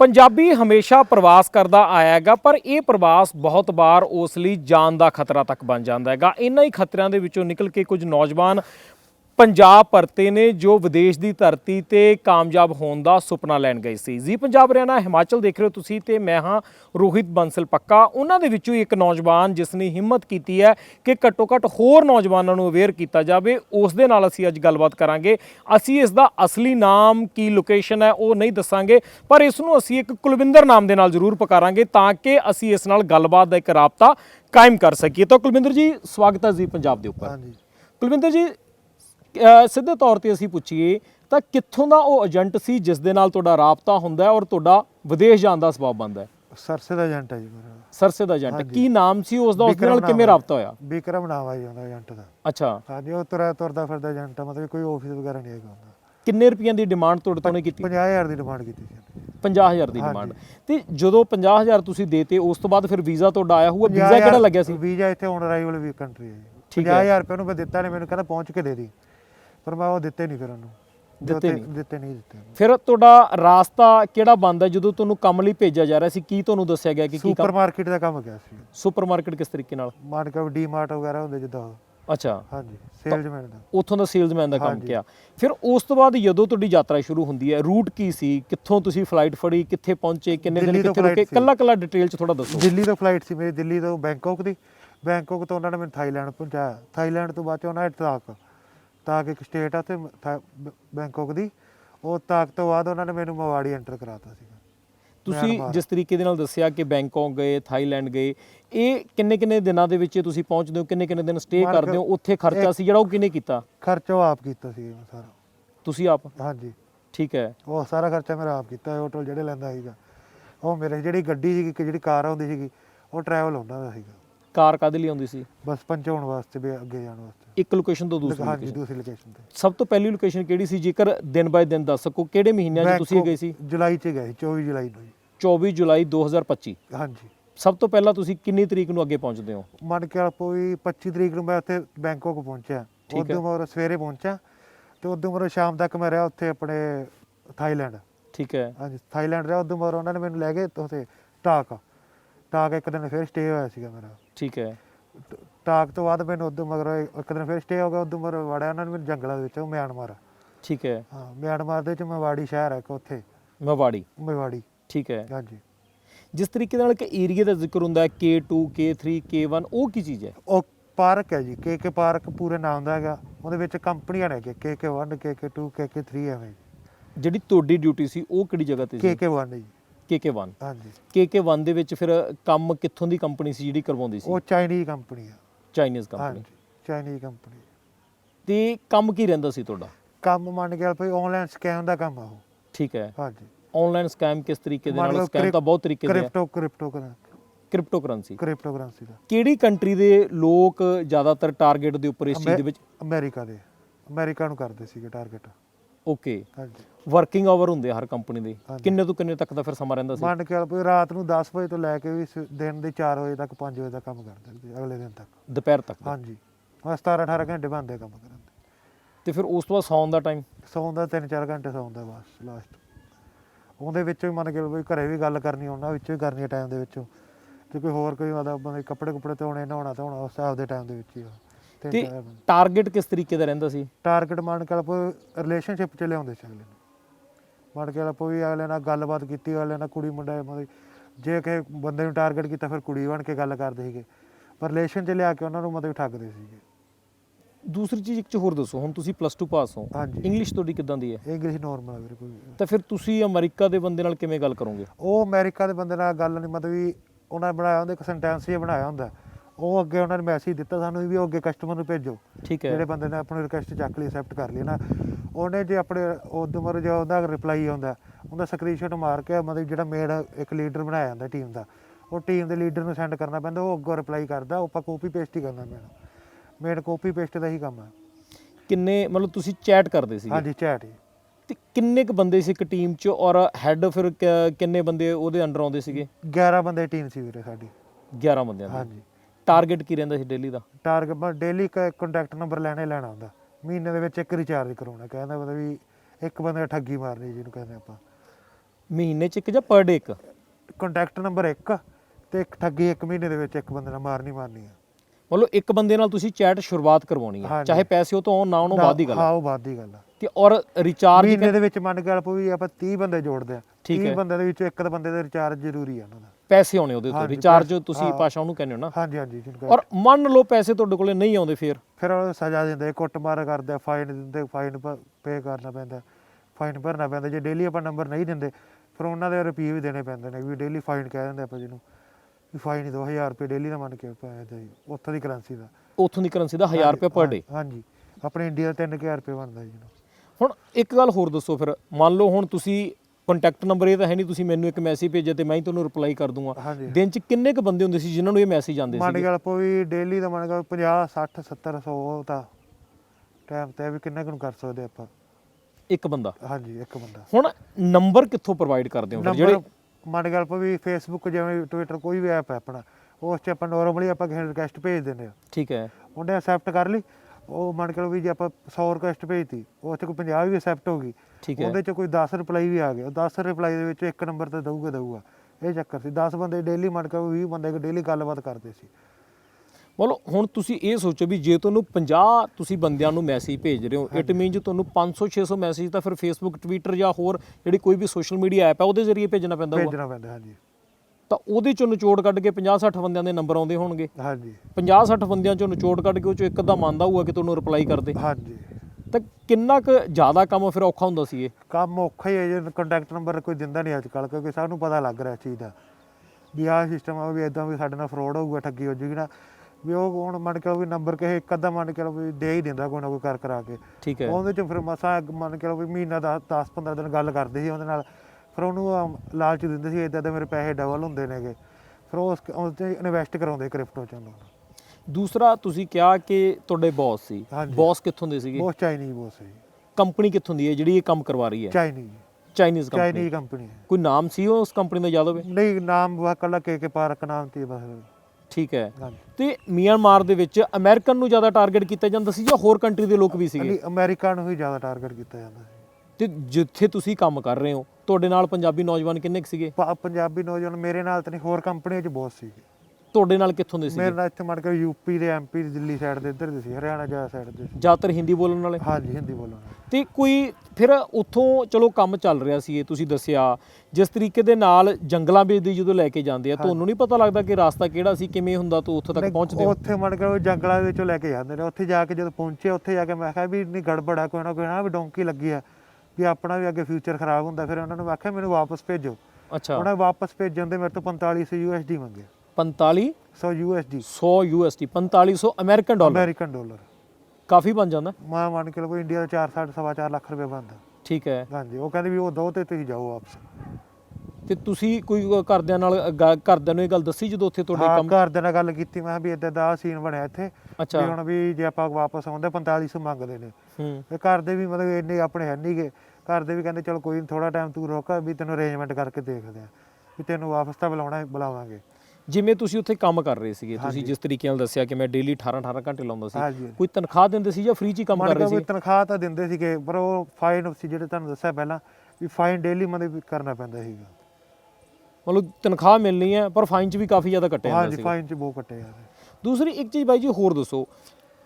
ਪੰਜਾਬੀ ਹਮੇਸ਼ਾ ਪ੍ਰਵਾਸ ਕਰਦਾ ਆਇਆ ਹੈਗਾ ਪਰ ਇਹ ਪ੍ਰਵਾਸ ਬਹੁਤ ਵਾਰ ਉਸ ਲਈ ਜਾਨ ਦਾ ਖਤਰਾ ਤੱਕ ਬਣ ਜਾਂਦਾ ਹੈਗਾ। ਇਨ੍ਹਾਂ ਹੀ ਖਤਰਿਆਂ ਦੇ ਵਿੱਚੋਂ ਨਿਕਲ ਕੇ ਕੁਝ ਨੌਜਵਾਨ ਪੰਜਾਬ ਪਰਤੇ ਨੇ ਜੋ ਵਿਦੇਸ਼ ਦੀ ਧਰਤੀ ਤੇ ਕਾਮਯਾਬ ਹੋਣ ਦਾ ਸੁਪਨਾ ਲੈਣ ਗਏ ਸੀ। ਜੀ ਪੰਜਾਬ ਹਰਿਆਣਾ ਹਿਮਾਚਲ ਦੇਖ ਰਹੇ ਹੋ ਤੁਸੀਂ ਤੇ ਮੈਂ ਹਾਂ ਰੋਹਿਤ ਬੰਸਲ ਪੱਕਾ। ਉਹਨਾਂ ਦੇ ਵਿੱਚੋਂ ਇੱਕ ਨੌਜਵਾਨ ਜਿਸ ਨੇ ਹਿੰਮਤ ਕੀਤੀ ਹੈ ਕਿ ਘੱਟੋ ਘੱਟ ਹੋਰ ਨੌਜਵਾਨਾਂ ਨੂੰ ਅਵੇਅਰ ਕੀਤਾ ਜਾਵੇ ਉਸ ਦੇ ਨਾਲ ਅਸੀਂ ਅੱਜ ਗੱਲਬਾਤ ਕਰਾਂਗੇ। ਅਸੀਂ ਇਸ ਦਾ ਅਸਲੀ ਨਾਮ ਕੀ ਲੋਕੇਸ਼ਨ ਹੈ ਉਹ ਨਹੀਂ ਦੱਸਾਂਗੇ ਪਰ ਇਸ ਨੂੰ ਅਸੀਂ ਇੱਕ ਕੁਲਵਿੰਦਰ ਨਾਮ ਦੇ ਨਾਲ ਜ਼ਰੂਰ ਪੁਕਾਰਾਂਗੇ ਤਾਂ ਕਿ ਅਸੀਂ ਇਸ ਨਾਲ ਗੱਲਬਾਤ ਦਾ ਇੱਕ ਰਾਬਤਾ ਕਾਇਮ ਕਰ ਸਕੀਏ। ਤਾਂ ਕੁਲਵਿੰਦਰ ਜੀ ਸਵਾਗਤ ਹੈ ਜੀ ਪੰਜਾਬ ਦੇ ਉੱਪਰ। ਹਾਂਜੀ। ਕੁਲਵਿੰਦਰ ਜੀ ਸਿੱਧੇ ਤੌਰ ਤੇ ਅਸੀਂ ਪੁੱਛੀਏ ਤਾਂ ਕਿੱਥੋਂ ਦਾ ਉਹ ਏਜੰਟ ਸੀ ਜਿਸ ਦੇ ਨਾਲ ਤੁਹਾਡਾ ਰਾਬਤਾ ਹੁੰਦਾ ਹੈ ਔਰ ਤੁਹਾਡਾ ਵਿਦੇਸ਼ ਜਾਣ ਦਾ ਸਬਬ ਬਣਦਾ ਹੈ? ਸਰਸੇ ਦਾ ਏਜੰਟ ਹੈ ਜੀ ਮੇਰਾ। ਸਰਸੇ ਦਾ ਏਜੰਟ। ਹਾਂਜੀ। ਕੀ ਨਾਮ ਸੀ ਉਸ ਦਾ? ਉਸ ਦੇ ਨਾਲ ਨਾਮ ਕਿਵੇਂ। ਰਾਬਤਾ ਹੋਇਆ? ਵਿਕਰਮ ਨਾਮ ਆ ਜੀ ਉਹਦਾ ਏਜੰਟ ਦਾ। ਅੱਛਾ। ਹਾਂਜੀ ਉਹ ਤੁਰਿਆ ਤੁਰਦਾ ਫਿਰਦਾ ਏਜੰਟ ਆ ਮਤਲਬ ਕੋਈ ਆਫਿਸ ਵਗੈਰਾ ਨਹੀਂ ਹੈਗਾ ਉਹਦਾ। ਕਿੰਨੇ ਰੁਪਈਆਂ ਦੀ ਡਿਮਾਂਡ ਤੁਹਾਡੇ ਤੋਂ ਨੇ ਕੀਤੀ? 50000 ਦੀ ਡਿਮਾਂਡ ਕੀਤੀ ਸੀ 50000 ਦੀ। ਡਿਮਾਂਡ ਤੇ ਜਦੋਂ 50000 ਤੁਸੀਂ ਦੇਤੇ ਉਸ ਤੋਂ ਬਾਅਦ ਫਿਰ ਵੀਜ਼ਾ ਤੁਹਾਡਾ ਆਇਆ ਹੋਊਗਾ? ਵੀਜ਼ਾ ਕਿਹੜਾ ਲੱਗਿਆ ਸੀ? ਵੀਜ਼ਾ ਇੱਥੇ ਔਨ ਅਰਾਈਵਲ ਵੀ ਕੰਟਰੀ ਹੈ ਜੀ। ਠੀਕ ਹੈ। 50000 ਰੁਪਏ ਉਹਨੂੰ ਮੈਂ ਦਿੱਤਾ ਨੇ ਮੈਨੂੰ ਕਹਿੰਦਾ ਪਹੁੰਚ ਕੇ ਦੇ ਦੀ। ਪਰ ਉਹ ਦਿੱਤੇ ਨਹੀਂ ਫਿਰ ਉਹਨੂੰ। ਦਿੱਤੇ ਨਹੀਂ? ਦਿੱਤੇ ਨਹੀਂ ਦਿੱਤੇ ਫਿਰ ਤੁਹਾਡਾ ਰਾਸਤਾ ਕਿਹੜਾ ਬੰਦਾ ਜਦੋਂ ਤੁਹਾਨੂੰ ਕੰਮ ਲਈ ਭੇਜਿਆ ਜਾ ਰਿਹਾ ਸੀ? ਕੀ ਤੁਹਾਨੂੰ ਦੱਸਿਆ ਗਿਆ ਕਿ ਕੀ ਕੰਮ ਮਾਰਕੀਟ ਦਾ ਕੰਮ ਗਿਆ ਸੀ। ਸੁਪਰਮਾਰਕਟ ਕਿਸ ਤਰੀਕੇ ਨਾਲ? ਮਾਰਕਾ ਡੀ ਮਾਰਟ ਵਗੈਰਾ ਹੁੰਦੇ ਜਿੱਦਾਂ। ਅੱਛਾ। ਹਾਂਜੀ ਸੇਲਜ਼ਮੈਨ ਦਾ। ਉੱਥੋਂ ਦਾ ਸੇਲਜ਼ਮੈਨ ਦਾ ਕੰਮ। ਕਿਹਾ ਫਿਰ ਉਸ ਤੋਂ ਬਾਅਦ ਜਦੋਂ ਤੁਹਾਡੀ ਯਾਤਰਾ ਸ਼ੁਰੂ ਹੁੰਦੀ ਹੈ ਰੂਟ ਕੀ ਸੀ? ਕਿੱਥੋਂ ਤੁਸੀਂ ਫਲਾਈਟ ਫੜੀ? ਕਿੱਥੇ ਪਹੁੰਚੇ? ਕਿੰਨੇ ਦਿਨ ਕਿੱਥੇ ਰੁਕੇ। ਕੱਲਾ ਕੱਲਾ ਡਿਟੇਲ ਚ ਥੋੜਾ ਦੱਸੋ। ਦਿੱਲੀ ਤੋਂ ਫਲਾਈਟ ਸੀ ਮੇਰੀ। ਦਿੱਲੀ ਤੋਂ ਬੈਂਕਾਕ ਦੀ। ਬੈਂਕਾਕ ਤੋਂ ਉਹਨਾਂ ਨੇ ਮੈਨੂੰ ਥਾਈਲੈਂਡ ਪਹੁੰਚਾਇਆ। ਥਾਈਲੈਂਡ ਤੋਂ ਬਾਅਦ ਚ ਉਹਨਾਂ ਨੇ ਤਾਕ ਤਾਕ ਇੱਕ ਸਟੇਟ ਆ ਤੇ ਬੈਂਕਾਕ ਦੀ। ਉਹ ਤਾਕ ਤੋਂ ਬਾਅਦ ਉਹਨਾਂ ਨੇ ਮੈਨੂੰ ਮਵਾੜੀ ਐਂਟਰ ਕਰਾਤਾ ਸੀਗਾ। ਤੁਸੀਂ। ਜਿਸ ਤਰੀਕੇ ਦੇ ਨਾਲ ਦੱਸਿਆ ਕਿ ਬੈਂਕਾਕ ਗਏ ਥਾਈਲੈਂਡ ਗਏ ਇਹ ਕਿੰਨੇ ਕਿੰਨੇ ਦਿਨਾਂ ਦੇ ਵਿੱਚ ਤੁਸੀਂ ਪਹੁੰਚਦੇ ਹੋ? ਕਿੰਨੇ ਕਿੰਨੇ ਦਿਨ ਸਟੇ ਕਰਦੇ ਹੋ? ਉੱਥੇ ਖਰਚਾ ਸੀ ਜਿਹੜਾ ਉਹ ਕਿਹਨੇ ਕੀਤਾ? ਖਰਚਾ ਉਹ ਆਪ ਕੀਤਾ ਸੀ ਸਾਰਾ। ਤੁਸੀਂ ਆਪ? ਹਾਂਜੀ। ਠੀਕ ਹੈ। ਉਹ ਸਾਰਾ ਖਰਚਾ ਮੇਰਾ ਆਪ ਕੀਤਾ ਹੋਟਲ ਜਿਹੜੇ ਲੈਂਦਾ ਸੀਗਾ। ਉਹ ਮੇਰੇ ਜਿਹੜੀ ਗੱਡੀ ਸੀਗੀ ਕਿ ਜਿਹੜੀ ਕਾਰ ਆਉਂਦੀ ਸੀਗੀ ਉਹ ਟਰੈਵਲ ਹੁੰਦਾ ਸੀਗਾ। ਕਾਰ ਕਾਦੇ ਲਈ ਆਉਂਦੀ ਸੀ? ਬਸ ਪਹੁੰਚਾਉਣ ਵਾਸਤੇ ਵੀ ਅੱਗੇ ਜਾਣ ਵਾਸਤੇ। ਇੱਕ ਲੋਕੇਸ਼ਨ ਤੋਂ ਦੂਸਰੀ ਹਾਂਜੀ ਲੋਕੇਸ਼ਨ ਦੂਸਰੀ ਲੋਕੇਸ਼ਨ ਤੇ। ਸਭ ਤੋਂ ਪਹਿਲੀ ਲੋਕੇਸ਼ਨ ਕਿਹੜੀ ਸੀ? ਜੇਕਰ ਦਿਨ ਬਾਏ ਦਿਨ ਦੱਸ ਸਕੋ ਕਿਹੜੇ ਮਹੀਨਿਆਂ 'ਚ ਤੁਸੀਂ ਗਏ ਸੀ? ਜੁਲਾਈ ਚ ਗਏ ਸੀ, 24 ਜੁਲਾਈ ਨੂੰ ਜੀ। 24 ਜੁਲਾਈ 2025 ਹਾਂਜੀ। ਸਭ ਤੋਂ ਪਹਿਲਾਂ ਤੁਸੀਂ ਕਿੰਨੀ ਤਰੀਕ ਨੂੰ ਅੱਗੇ ਪਹੁੰਚਦੇ ਹੋ? ਮੰਨ ਕੇ ਆਪੋ ਵੀ 25 ਤਰੀਕ ਨੂੰ ਮੈਂ ਉੱਥੇ ਬੈਂਕਾਕ ਪਹੁੰਚਿਆ। ਠੀਕ ਹੈ। ਉਦੋਂ ਮੋਰ ਸਵੇਰੇ ਪਹੁੰਚਿਆ ਤੇ ਉਦੋਂ ਮੋਰ ਸ਼ਾਮ ਤੱਕ ਮੈਂ ਰਿਹਾ ਉੱਥੇ ਆਪਣੇ ਥਾਈਲੈਂਡ। ਠੀਕ ਹੈ। ਹਾਂਜੀ ਥਾਈਲੈਂਡ ਰਿਹਾ ਉਦੋਂ ਮੋਰ ਉਹਨਾਂ ਨੇ ਮੈਨੂੰ ਲੈ ਗਏ ਉੱਥੇ ਟਾਕ। ਟਾਕ ਇੱਕ ਦਿਨ ਫਿਰ ਸਟੇ ਹੋਇਆ ਸੀਗਾ ਮੇਰਾ। ਠੀਕ ਹੈ। ਟ- ਟਾਕ ਤੋਂ ਬਾਅਦ ਮੈਨੂੰ ਉਦੋਂ ਮਗਰ ਇੱਕ ਦਿਨ ਫਿਰ ਸਟੇ ਹੋ ਗਿਆ ਉਦੋਂ ਮਗਰ ਵੜਿਆ ਉਹਨਾਂ ਨੇ ਮੈਨੂੰ ਜੰਗਲਾਂ ਦੇ ਵਿੱਚ ਉਹ ਮਿਆਂਮਾਰ। ਠੀਕ ਹੈ। ਹਾਂ ਮਿਆਂਮਾਰ ਦੇ ਵਿੱਚ ਮੇਵਾੜੀ ਸ਼ਹਿਰ ਹੈ ਇੱਕ ਉੱਥੇ। ਮਵਾੜੀ। ਮੇਵਾੜੀ। ਠੀਕ ਹੈ। ਹਾਂਜੀ। ਜਿਸ ਤਰੀਕੇ ਨਾਲ ਕਿ ਏਰੀਆ ਦਾ ਜ਼ਿਕਰ ਹੁੰਦਾ ਹੈ K2 K3 K1 ਉਹ ਕੀ ਚੀਜ਼ ਹੈ? ਉਹ ਪਾਰਕ ਹੈ ਜੀ ਕੇ ਕੇ ਪਾਰਕ ਪੂਰੇ ਨਾਮ ਦਾ ਹੈਗਾ। ਉਹਦੇ ਵਿੱਚ ਕੰਪਨੀਆਂ ਨੇ ਕੇ ਕੇ 1 ਕੇ ਕੇ 2 ਕੇ ਕੇ 3 ਐਵੇਂ। ਜਿਹੜੀ ਤੁਹਾਡੀ ਡਿਊਟੀ ਸੀ ਉਹ ਕਿਹੜੀ ਜਗ੍ਹਾ ਤੇ ਸੀ? ਕੇ 1 ਜੀ। KK1 ਹਾਂਜੀ। KK1 ਦੇ ਵਿੱਚ ਫਿਰ ਕੰਮ ਕਿੱਥੋਂ ਦੀ ਕੰਪਨੀ ਸੀ ਜਿਹੜੀ ਕਰਵਾਉਂਦੀ ਸੀ? ਉਹ ਚਾਈਨੀਜ਼ ਕੰਪਨੀ ਆ। Chinese company. ਹਾਂਜੀ ਚਾਈਨੀਜ਼ ਕੰਪਨੀ। ਤੇ ਕੰਮ ਕੀ ਰਹਿੰਦਾ ਸੀ ਤੁਹਾਡਾ? ਕੰਮ ਮੰਨ ਗਿਆ ਭਈ ਆਨਲਾਈਨ ਸਕੈਮ ਦਾ ਕੰਮ ਆ ਉਹ। ਠੀਕ ਹੈ। ਹਾਂਜੀ। ਆਨਲਾਈਨ ਸਕੈਮ ਕਿਸ ਤਰੀਕੇ ਦੇ ਨਾਲ? ਲਓ ਸਕੈਮ ਕ੍ਰਿਪ- ਤਾਂ ਬਹੁਤ ਤਰੀਕੇ ਦੇ ਹੈ crypto crypto crypto currency crypto currency ਦਾ। ਕਿਹੜੀ ਕੰਟਰੀ ਦੇ ਲੋਕ ਜ਼ਿਆਦਾਤਰ ਟਾਰਗੇਟ ਦੇ ਉੱਪਰ ਇਸ ਚੀਜ਼ ਦੇ ਵਿੱਚ ਅਮਰੀਕਾ ਦੇ। ਅਮਰੀਕਾ ਨੂੰ ਕਰਦੇ ਸੀਗੇ ਟਾਰਗੇਟ ਓਕੇ ਹਾਂਜੀ। ਵਰਕਿੰਗ ਆਵਰ ਹੁੰਦੇ ਆ ਹਰ ਕੰਪਨੀ ਦੇ। ਹਾਂਜੀ। ਕਿੰਨੇ ਤੋਂ ਕਿੰਨੇ ਤੱਕ ਦਾ ਫਿਰ ਸਮਾਂ ਰਹਿੰਦਾ ਸੀ? ਮੰਨ ਕੇ ਭਈ ਰਾਤ ਨੂੰ 10 ਵਜੇ ਤੋਂ ਲੈ ਕੇ ਵੀ ਸ- ਦਿਨ ਦੇ 4 ਵਜੇ ਤੱਕ 5 ਵਜੇ ਤੱਕ ਕੰਮ ਕਰਦੇ ਸੀ ਅਗਲੇ ਦਿਨ ਤੱਕ। ਦੁਪਹਿਰ ਤੱਕ ਦਾ। ਹਾਂਜੀ। ਆ 17 18 ਘੰਟੇ ਬੰਦੇ ਕੰਮ ਕਰਨ ਦੇ ਤੇ ਫਿਰ ਉਸ ਤੋਂ ਬਾਅਦ ਸੌਣ ਦਾ ਟਾਈਮ ਸੌਣ ਦਾ 3-4 ਘੰਟੇ ਸੌਣ ਦਾ ਬਸ ਲਾਸਟ ਉਹਦੇ ਵਿੱਚੋਂ ਹੀ ਮੰਨ ਕੇ ਵੀ ਘਰੇ ਵੀ ਗੱਲ ਕਰਨੀ ਉਹਨਾਂ ਵਿੱਚੋਂ ਹੀ ਕਰਨੀ ਟਾਈਮ ਦੇ ਵਿੱਚੋਂ। ਤੇ ਕੋਈ ਹੋਰ ਕੋਈ ਆਦਾ ਬੰਦੇ ਕੱਪੜੇ ਕੁਪੜੇ ਧੋਣੇ ਨਹਾਉਣਾ ਧੋਣਾ ਉਸ ਹਿਸਾਬ ਦੇ ਟਾਈਮ ਦੇ ਵਿੱਚ ਹੀ ਆ। ਤੇ ਟਾਰਗੇਟ ਕਿਸ ਤਰੀਕੇ ਦਾ ਰਹਿੰਦਾ ਸੀ? ਟਾਰਗੇਟ ਮੰਨ ਕੇ ਆਪਾਂ ਰਿਲੇਸ਼ਨਸ਼ਿਪ ਚ ਲਿਆਉਂਦੇ ਸੀ ਅਗਲੇ ਨੂੰ। ਮੰਨ ਕੇ ਆਪਾਂ ਵੀ ਅਗਲੇ ਨਾਲ ਗੱਲਬਾਤ ਕੀਤੀ ਅਗਲੇ ਨਾਲ ਕੁੜੀ ਮੁੰਡਾ ਜੇ ਕਿਸੇ ਬੰਦੇ ਨੂੰ ਟਾਰਗੇਟ ਕੀਤਾ ਫਿਰ ਕੁੜੀ ਬਣ ਕੇ ਗੱਲ ਕਰਦੇ ਸੀਗੇ। ਪਰ ਰਿਲੇਸ਼ਨ ਚ ਲਿਆ ਕੇ ਉਹਨਾਂ ਨੂੰ ਮਤਲਬ ਠੱਗਦੇ ਸੀਗੇ। ਦੂਸਰੀ ਚੀਜ਼ ਇੱਕ ਚ ਹੋਰ ਦੱਸੋ ਹੁਣ ਤੁਸੀਂ ਪਲੱਸ 2 ਪਾਸ ਹੋ। ਹਾਂਜੀ। ਇੰਗਲਿਸ਼ ਤੁਹਾਡੀ ਕਿੱਦਾਂ ਦੀ ਹੈ? ਇੰਗਲਿਸ਼ ਨਾਰਮਲ ਆ ਵੀਰੇ ਕੋਈ ਤਾਂ ਫਿਰ ਤੁਸੀਂ ਅਮਰੀਕਾ ਦੇ ਬੰਦੇ ਨਾਲ ਕਿਵੇਂ ਗੱਲ ਕਰੋਗੇ? ਉਹ ਅਮਰੀਕਾ ਦੇ ਬੰਦੇ ਨਾਲ ਗੱਲ ਨਹੀਂ ਮਤਲਬ ਵੀ ਉਹਨਾਂ ਨੇ ਬਣਾਇਆ ਹੁੰਦਾ ਇੱਕ ਸੈਂਟੈਂਸ ਜਿਹਾ ਬਣਾਇਆ ਹੁੰਦਾ। ਉਹ ਅੱਗੇ ਉਹਨਾਂ ਨੇ ਮੈਸੇਜ ਦਿੱਤਾ ਸਾਨੂੰ ਵੀ ਉਹ ਅੱਗੇ ਕਸਟਮਰ ਨੂੰ ਭੇਜੋ। ਠੀਕ ਹੈ। ਜਿਹੜੇ ਬੰਦੇ ਨੇ ਆਪਣੀ ਰਿਕੁਐਸਟ ਚੱਕ ਲਈ ਐਕਸੈਪਟ ਕਰ ਲਈ ਨਾ ਉਹਨੇ ਜੇ ਆਪਣੇ ਉਦੋਂ ਜੋ ਉਹਦਾ ਰਿਪਲਾਈ ਆਉਂਦਾ ਉਹਦਾ ਸਕਰੀਨਸ਼ਾਟ ਮਾਰ ਕੇ ਮਤਲਬ ਜਿਹੜਾ ਮੇਡ ਇੱਕ ਲੀਡਰ ਬਣਾਇਆ ਜਾਂਦਾ ਟੀਮ ਦਾ ਉਹ ਟੀਮ ਦੇ ਲੀਡਰ ਨੂੰ ਸੈਂਡ ਕਰਨਾ ਪੈਂਦਾ ਉਹ ਅੱਗੋਂ ਰਿਪਲਾਈ ਕਰਦਾ ਉਹ ਆਪਾਂ ਕਾਪੀ ਪੇਸਟ ਹੀ ਕਰਨਾ ਪੈਣਾ ਮੇਡ ਕਾਪੀ ਪੇਸਟ ਦਾ ਹੀ ਕੰਮ ਹੈ ਕਿੰਨੇ ਮਤਲਬ ਤੁਸੀਂ ਚੈਟ ਕਰਦੇ ਸੀਗੇ? ਹਾਂਜੀ ਚੈਟ ਤੇ ਕਿੰਨੇ ਕ ਬੰਦੇ ਸੀ ਇੱਕ ਟੀਮ 'ਚ ਔਰ ਹੈੱਡ ਫਿਰ ਕਿੰਨੇ ਬੰਦੇ ਉਹਦੇ ਅੰਡਰ ਆਉਂਦੇ ਸੀਗੇ? 11 ਬੰਦੇ ਟੀਮ ਸੀ ਵੀਰੇ ਸਾਡੀ। 11 ਬੰਦਿਆਂ ਦਾ। ਹਾਂਜੀ। ਟਾਰਗੇਟ ਕੀ ਰਹਿੰਦਾ ਸੀ ਡੇਲੀ ਦਾ? ਟਾਰਗੇਟ ਬਸ ਡੇਲੀ ਕੰਟੈਕਟ ਨੰਬਰ ਲੈਣੇ ਲੈਣਾ ਹੁੰਦਾ। ਮਹੀਨੇ ਦੇ ਵਿੱਚ ਇੱਕ ਰਿਚਾਰਜ ਕਰਾਉਣਾ ਕਹਿੰਦਾ ਮਤਲਬ ਵੀ ਇੱਕ ਬੰਦੇ ਠੱਗੀ ਮਾਰਨੀ ਜਿਹਨੂੰ ਕਹਿੰਦੇ ਆਪਾਂ। ਮਹੀਨੇ 'ਚ ਇੱਕ ਜਾਂ ਪਰ ਡੇ ਇੱਕ? ਕੰਟੈਕਟ ਨੰਬਰ ਇੱਕ ਤੇ ਇੱਕ ਠੱਗੀ ਇੱਕ ਮਹੀਨੇ ਦੇ ਵਿੱਚ ਇੱਕ ਬੰਦੇ ਨਾਲ ਮਾਰਨੀ ਮਾਰਨੀ ਆ। ਮਤਲਬ ਇੱਕ ਬੰਦੇ ਨਾਲ ਤੁਸੀਂ ਚੈਟ ਸ਼ੁਰੂਆਤ ਕਰਵਾਉਣੀ ਹੈ ਹਾਂਜੀ। ਚਾਹੇ ਪੈਸੇ ਉਹ ਤੋਂ ਆਉਣ ਨਾ ਆਉਣ ਉਹ ਬਾਅਦ ਦੀ ਗੱਲ ਹਾਂ ਹੈ ਉਹ ਬਾਅਦ ਦੀ ਗੱਲ ਆ। ਕਿ ਔਰ ਰਿਚਾਰਜ ਮਹੀਨੇ ਦੇ ਵਿੱਚ ਮੰਨ ਕੇ ਆਪਾਂ ਵੀ ਆਪਾਂ 30 ਬੰਦੇ ਜੋੜਦੇ ਆ। ਠੀਕ 30 ਹੈ। ਬੰਦੇ ਦੇ ਵਿੱਚ ਇੱਕ ਤਾਂ ਬੰਦੇ ਦਾ ਰਿਚਾਰਜ ਜ਼ਰੂਰੀ ਆ ਉਹਨਾਂ ਦਾ। ਪੈਸੇ ਆਉਣੇ ਉਹਦੇ ਤੋਂ ਹਾਂਜੀ, ਰਿਚਾਰਜ ਪੈਸੇ- ਤੁਸੀਂ ਹਾਂ। ਭਾਸ਼ਾ ਉਹਨੂੰ ਕਹਿੰਦੇ ਹੋ ਨਾ। ਹਾਂਜੀ ਹਾਂਜੀ ਔਰ ਮੰਨ ਲਓ ਪੈਸੇ ਤੁਹਾਡੇ ਕੋਲੇ ਨਹੀਂ ਆਉਂਦੇ ਫਿਰ। ਫਿਰ ਉਹ ਸਜ਼ਾ ਦਿੰਦੇ ਕੁੱਟਮਾਰ ਕਰਦੇ ਫਾਈਨ ਦਿੰਦੇ ਫਾਈਨ ਪੇ ਕਰਨਾ ਪੈਂਦਾ ਫਾਈਨ ਭਰਨਾ ਪੈਂਦਾ। ਜੇ ਡੇਲੀ ਆਪਾਂ ਨੰਬਰ ਨਹੀਂ ਦਿੰਦੇ ਫਿਰ ਉਹਨਾਂ ਦੇ ਰੁਪਏ ਵੀ ਦੇਣੇ ਪੈਂਦੇ ਨੇ ਵੀ ਡੇਲੀ ਫਾਈਨ ਕਹਿ ਦਿੰਦੇ ਆਪਾਂ ਜਿਹਨੂੰ ਵੀ ਫਾਈਨ ਹੀ 2000 ਰੁਪਏ ਡੇਲੀ ਦਾ ਮੰਨ ਕੇ ਪੈਦਾ ਜੀ ਉੱਥੋਂ ਦੀ ਕਰੰਸੀ ਦਾ। ਉੱਥੋਂ ਦੀ ਕਰੰਸੀ ਦਾ 1000 ਰੁਪਏ ਪਰ ਡੇ ਹਾਂਜੀ ਆਪਣੇ ਇੰਡੀਆ ਦਾ 3000 ਰੁਪਏ ਬਣਦਾ ਜੀ। ਹੁਣ ਇੱਕ ਗੱਲ ਹੋਰ ਦੱਸੋ ਫਿਰ ਮੰਨ ਲਓ ਹੁਣ ਤੁਸੀਂ ਕੰਟੈਕਟ ਨੰਬਰ ਇਹ ਤਾਂ ਹੈ ਨਹੀਂ ਤੁਸੀਂ ਮੈਨੂੰ ਇੱਕ ਮੈਸੇਜ ਭੇਜਿਆ ਤੇ ਮੈਂ ਹੀ ਤੁਹਾਨੂੰ ਰਿਪਲਾਈ ਕਰ ਦੂੰਗਾ। ਹਾਂਜੀ। ਦਿਨ 'ਚ ਕਿੰਨੇ ਕ ਬੰਦੇ ਹੁੰਦੇ ਸੀ ਜਿਨ੍ਹਾਂ ਨੂੰ ਇਹ ਮੈਸੇਜ ਆਉਂਦੇ ਮੰਨ ਸੀ ਕੇ ਆਪਾਂ ਵੀ ਡੇਲੀ ਦਾ ਮੰਨ ਕੇ 50 60 70 100 ਤਾਂ ਟਾਈਮ ਤੇ ਵੀ ਕਿੰਨਾ ਕੁ ਨੂੰ ਕਰ ਸਕਦੇ ਆਪਾਂ। ਇੱਕ ਬੰਦਾ? ਹਾਂਜੀ ਇੱਕ ਬੰਦਾ। ਹੁਣ ਨੰਬਰ ਕਿੱਥੋਂ ਪ੍ਰੋਵਾਈਡ ਕਰਦੇ ਹੋ ਫਿਰ? ਜਿਹੜੇ ਨੰਬਰ ਮੰਨ ਕੇ ਆਪਾਂ ਵੀ ਫੇਸਬੁੱਕ ਜਿਵੇਂ ਟਵਿੱਟਰ ਕੋਈ ਵੀ ਐਪ ਹੈ ਆਪਣਾ ਉਸ 'ਚ ਆਪਾਂ ਨਾਰਮਲੀ ਆਪਾਂ ਕਿਸੇ ਨੂੰ ਰਿਕਵੈਸਟ ਭੇਜ ਦਿੰਦੇ ਆ ਠੀਕ ਹੈ। ਉਹਨੇ ਐਕਸੈਪਟ ਕਰ ਲਈ। ਉਹ ਮੰਨ ਕੇ ਲਓ ਵੀ ਜੇ ਆਪਾਂ 100 ਰਿਕਵੈਸਟ ਭੇਜਤੀ ਉਸ 'ਚ ਕੋਈ 50 ਵੀ ਐਕਸੈਪਟ ਹੋ ਗਈ। ਠੀਕ ਹੈ। ਉਹਦੇ 'ਚ ਕੋਈ 10 ਰਿਪਲਾਈ ਵੀ ਆ ਉਹ 10 ਰਿਪਲਾਈ ਦੇ ਵਿੱਚ ਇੱਕ ਨੰਬਰ ਤੇ ਦਊਗਾ ਦਊਗਾ। ਇਹ ਚੱਕਰ ਸੀ। 10 ਬੰਦੇ ਡੇਲੀ ਮੰਨ ਕੇ ਲਓ 20 ਬੰਦੇ ਡੇਲੀ ਗੱਲਬਾਤ ਕਰਦੇ ਸੀ। ਮਤਲਬ ਹੁਣ ਤੁਸੀਂ ਇਹ ਸੋਚੋ ਵੀ ਜੇ ਤੁਹਾਨੂੰ 50 ਤੁਸੀਂ ਬੰਦਿਆਂ ਨੂੰ ਮੈਸੇਜ ਭੇਜ ਰਹੇ ਹੋ ਇਟ ਮੀਨਸ ਤੁਹਾਨੂੰ 500 600 ਮੈਸੇਜ ਤਾਂ ਫਿਰ ਫੇਸਬੁੱਕ ਟਵਿੱਟਰ ਜਾਂ ਹੋਰ ਜਿਹੜੀ ਕੋਈ ਵੀ ਸੋਸ਼ਲ ਮੀਡੀਆ ਐਪ ਹੈ ਉਹਦੇ ਜ਼ਰੀਏ ਭੇਜਣਾ ਪੈਂਦਾ ਹੋਊਗਾ। ਭੇਜਣਾ ਪੈਂਦਾ ਹਾਂਜੀ। ਤਾਂ ਉਹਦੇ ਚੋਂ ਨਿਚੋੜ ਕੱਢ ਕੇ 50 60 ਬੰਦਿਆਂ ਦੇ ਨੰਬਰ ਆਉਂਦੇ ਹੋਣਗੇ। ਹਾਂਜੀ। 50 60 ਬੰਦਿਆਂ ਚੋਂ ਨਿਚੋੜ ਕੱਢ ਕੇ ਉਹ ਚੋਂ ਇੱਕ ਅੱਧਾ ਮੰਨਦਾ ਹੋਊਗਾ ਕਿ ਤੁਹਾਨੂੰ ਰਿਪਲਾਈ ਕਰਦੇ। ਹਾਂਜੀ। ਤਾਂ ਕਿੰਨਾ ਕੁ ਜ਼ਿਆਦਾ ਕੰਮ ਫਿਰ ਔਖਾ ਹੁੰਦਾ ਸੀ ਇਹ? ਕੰਮ ਔਖਾ ਹੀ ਹੈ ਜੇ ਕੰਟੈਕਟ ਨੰਬਰ ਕੋਈ ਦਿੰਦਾ ਨਹੀਂ ਅੱਜ ਕੱਲ੍ਹ ਕਿਉਂਕਿ ਸਾਨੂੰ ਪਤਾ ਲੱਗ ਰਿਹਾ ਇਸ ਚੀਜ਼ ਦਾ। ਵੀ ਆਹ ਸਿਸਟਮ ਆ ਵੀ ਇਦਾਂ ਵੀ ਸਾਡੇ ਨਾਲ ਫਰਾਡ ਹੋਊਗਾ ਠੱਗੀ ਹੋ ਜੂਗੀ ਨਾ। ਵੀ ਉਹ ਹੁਣ ਮੰਨ ਕੇ ਲਓ ਵੀ ਨੰਬਰ ਕਿਸੇ ਇੱਕ ਅੱਧਾ ਮੰਨ ਕੇ ਲਓ ਵੀ ਦੇ ਹੀ ਦਿੰਦਾ ਕੋਈ ਨਾ ਕੋਈ ਕਰ ਕਰਾ ਕੇ। ਠੀਕ ਹੈ। ਉਹਦੇ ਚ ਫਿਰ ਮਸਾ ਮੰਨ ਕੇ ਲਓ ਵੀ ਮਹੀਨਾ ਦਾ 10 15 ਦਿਨ ਗੱਲ ਕਰਦੇ ਸੀ ਉਹਦੇ ਨਾਲ। ਫਿਰ ਉਹਨੂੰ ਆਮ ਲਾਲਚ ਦਿੰਦੇ ਸੀ ਇਦਾਂ ਦੇ ਮੇਰੇ ਪੈਸੇ ਡਬਲ ਹੁੰਦੇ ਨੇਗੇ। ਫਿਰ ਉਹ ਉਸ ਉਸ ਤੇ ਇਨਵੈਸਟ ਕਰਾਉਂਦੇ ਕ੍ਰਿਪਟੋ ਚ ਉਹਨੂੰ। ਦੂਸਰਾ ਤੁਸੀਂ ਕਿਹਾ ਕਿ ਤੁਹਾਡੇ ਬੌਸ ਸੀ। ਹਾਂਜੀ। ਬੌਸ ਕਿੱਥੋਂ ਦੇ ਸੀਗੇ? ਬਹੁਤ ਚਾਈਨੀਜ਼ ਬਹੁਤ ਸੀ। ਕੰਪਨੀ ਕਿੱਥੋਂ ਦੀ ਹੈ ਜਿਹੜੀ ਇਹ ਕੰਮ ਕਰਵਾ ਰਹੀ ਹੈ? Chinese Chinese company Chinese company ਹੈ। ਕੋਈ ਨਾਮ ਸੀ ਉਸ ਕੰਪਨੀ ਦਾ ਯਾਦ ਹੋਵੇ ਨਹੀਂ ਨਾਮ ਵਾਕਲਾ ਕੇ ਕੇ ਪਾਰਕ ਨਾਮ ਤੇ ਬਸ। ਠੀਕ ਹੈ। ਹਾਂਜੀ। ਤੇ ਮਿਆਂਮਾਰ ਦੇ ਵਿੱਚ ਅਮਰੀਕਨ ਨੂੰ ਜ਼ਿਆਦਾ ਟਾਰਗੇਟ ਕੀਤਾ ਜਾਂਦਾ ਸੀ ਜਾਂ ਹੋਰ ਕੰਟਰੀ ਦੇ ਲੋਕ ਵੀ ਸੀਗੇ? ਨਹੀਂ ਅਮਰੀਕਾ ਨੂੰ ਹੀ ਜ਼ਿਆਦਾ ਟਾਰਗੇਟ ਕੀਤਾ ਜਾਂਦਾ ਸੀ। ਤੇ ਜਿੱਥੇ ਤੁਸੀਂ ਕੰਮ ਕਰ ਰਹੇ ਹੋ ਤੁਹਾਡੇ ਨਾਲ ਪੰਜਾਬੀ ਨੌਜਵਾਨ ਕਿੰਨੇ ਕੁ ਸੀਗੇ? ਪ- ਪੰਜਾਬੀ ਨੌਜਵਾਨ ਮੇਰੇ ਨਾਲ ਤਾਂ ਨਹੀਂ ਹੋਰ ਕੰਪਨੀਆਂ 'ਚ ਬਹੁਤ ਸੀਗੇ। ਤੁਹਾਡੇ ਨਾਲ ਕਿੱਥੋਂ ਦੇ ਮੇਰੇ ਸੀਗੇ? ਨਾਲ ਇੱਥੇ ਮੰਨ ਕੇ ਯੂਪੀ ਦੇ ਐਮਪੀ ਦਿੱਲੀ ਸਾਈਡ ਦੇ ਇੱਧਰ ਦੇ ਸੀ ਹਰਿਆਣਾ ਜਾ ਸਾਈਡ ਦੇ ਸੀ। ਜ਼ਿਆਦਾਤਰ ਹਿੰਦੀ ਬੋਲਣ ਵਾਲੇ? ਹਾਂਜੀ ਹਿੰਦੀ ਬੋਲਣ ਤੇ ਕੋਈ ਫਿਰ ਉੱਥੋਂ ਚਲੋ ਕੰਮ ਚੱਲ ਰਿਹਾ ਸੀ ਇਹ ਤੁਸੀਂ ਦੱਸਿਆ। ਜਿਸ ਤਰੀਕੇ ਦੇ ਨਾਲ ਜੰਗਲਾਂ ਵਿੱਚ ਦੀ ਜਦੋਂ ਲੈ ਕੇ ਜਾਂਦੇ ਆ ਤੁਹਾਨੂੰ ਨਹੀਂ ਪਤਾ ਲੱਗਦਾ ਕਿ ਰਸਤਾ ਕਿਹੜਾ ਸੀ ਕਿਵੇਂ ਹੁੰਦਾ ਤੋਂ ਉੱਥੋਂ ਤੱਕ ਪਹੁੰਚਦੇ ਹੋ? ਉੱਥੇ ਮੰਨ ਕੇ ਉਹ ਜੰਗਲਾਂ ਵਿੱਚੋਂ ਲੈ ਕੇ ਜਾਂਦੇ ਨੇ ਉੱਥੇ ਜਾ ਕੇ ਜਦੋਂ ਪਹੁੰਚੇ ਉੱਥੇ ਜਾ ਕੇ ਮੈਂ ਕਿਹਾ ਵੀ ਇੰਨੀ ਗੜਬੜ ਕੋਈ ਨਾ ਕੋਈ ਨਾ ਵੀ ਡੋਂਕੀ ਲੱਗੀ ਆ ਵੀ ਆਪਣਾ ਵੀ ਅੱਗੇ ਫਿਊਚਰ ਖਰਾਬ ਹੁੰਦਾ ਫਿਰ ਉਹਨਾਂ ਨੂੰ ਆਖਿਆ ਮੈਨੂੰ ਵਾਪਸ ਭੇਜੋ। ਅੱਛਾ। ਉਹਨਾਂ ਵਾਪਸ ਭੇਜਣ ਦੇ ਮੇਰੇ ਤੋਂ 4500 USD ਮੰਗੇ। 45 100 USD 100 USD 4500 American dollar American dollar ਕਾਫੀ ਬਣ ਜਾਂਦਾ। ਮੈਂ ਮੰਨ ਕੇ ਲਓ ਇੰਡੀਆ ਦਾ 4 ਸਾਢੇ ਸਵਾ ਚਾਰ ਲੱਖ ਰੁਪਏ ਬਣਦਾ। ਠੀਕ ਹੈ। ਹਾਂਜੀ ਉਹ ਕਹਿੰਦੇ ਵੀ ਉਹ ਦੋ ਤੇ ਤੁਸੀਂ ਜਾਓ ਵਾਪਸ। ਤੇ ਤੁਸੀਂ ਕੋਈ ਘਰਦਿਆਂ ਨਾਲ ਗ- ਘਰਦਿਆਂ ਨੂੰ ਇਹ ਗੱਲ ਦੱਸੀ ਜਦੋਂ ਉੱਥੇ ਤੁਹਾਡੇ ਹਾਂ ਕੰਮ ਘਰ ਦੇ ਨਾਲ ਗੱਲ ਕੀਤੀ ਮੈਂ ਕਿਹਾ ਵੀ ਇਦਾਂ ਦਾ ਸੀਨ ਬਣਿਆ ਇੱਥੇ। ਅੱਛਾ। ਵੀ ਹੁਣ ਵੀ ਜੇ ਆਪਾਂ ਵਾਪਸ ਆਉਂਦੇ 4500 ਮੰਗਦੇ ਨੇ। ਹੂੰ। ਤੇ ਘਰ ਦੇ ਵੀ ਮਤਲਬ ਇੰਨੇ ਆਪਣੇ ਹੈ ਨਹੀਂਗੇ ਘਰ ਦੇ ਵੀ ਕਹਿੰਦੇ ਚਲ ਕੋਈ ਥੋੜਾ ਟਾਈਮ ਤੂੰ ਰੁਕ ਵੀ ਤੈਨੂੰ ਅਰੇਂਜਮੈਂਟ ਕਰਕੇ ਦੇਖਦੇ ਆ। ਵੀ ਤੈਨੂੰ ਵਾਪਸ ਤਾਂ ਬੁਲਾਉਣਾ ਬੁਲਾਵਾਂਗੇ। ਜਿਵੇਂ ਤੁਸੀਂ ਉੱਥੇ ਕੰਮ ਕਰ ਰਹੇ ਸੀਗੇ ਤੁਸੀਂ। ਜਿਸ ਤਰੀਕੇ ਨਾਲ ਦੱਸਿਆ ਕਿ ਮੈਂ ਡੇਲੀ 18 18 ਘੰਟੇ ਲਾਉਂਦਾ ਸੀ ਕੋਈ ਤਨਖਾਹ ਦਿੰਦੇ ਸੀ ਜਾਂ ਫ੍ਰੀ ਚ ਹੀ ਕੰਮ ਕਰ ਰਹੇ ਸੀ? ਤਨਖਾਹ ਤਾਂ ਦਿੰਦੇ ਸੀਗੇ ਪਰ ਉਹ ਫਾਈਨ ਸੀ ਜਿਹੜੇ ਤੁਹਾਨੂੰ ਦੱਸਿਆ ਪਹਿਲਾਂ ਵੀ ਫਾਈਨ ਡੇਲੀ ਮਤਲਬ ਵੀ ਕਰਨਾ ਪੈਂਦਾ ਸੀਗਾ। ਮਤਲਬ ਤਨਖਾਹ ਮਿਲਣੀ ਹੈ ਪਰ ਫਾਈਨ 'ਚ ਵੀ ਕਾਫੀ ਜ਼ਿਆਦਾ ਕੱਟਿਆ ਜਾਂਦਾ ਹਾਂਜੀ ਸੀ ਫਾਈਨ ਚ ਬਹੁਤ ਕੱਟੇ ਜਾਂਦੇ ਦੂਸਰੀ ਇੱਕ ਚੀਜ਼ ਬਾਈ ਜੀ ਹੋਰ ਦੱਸੋ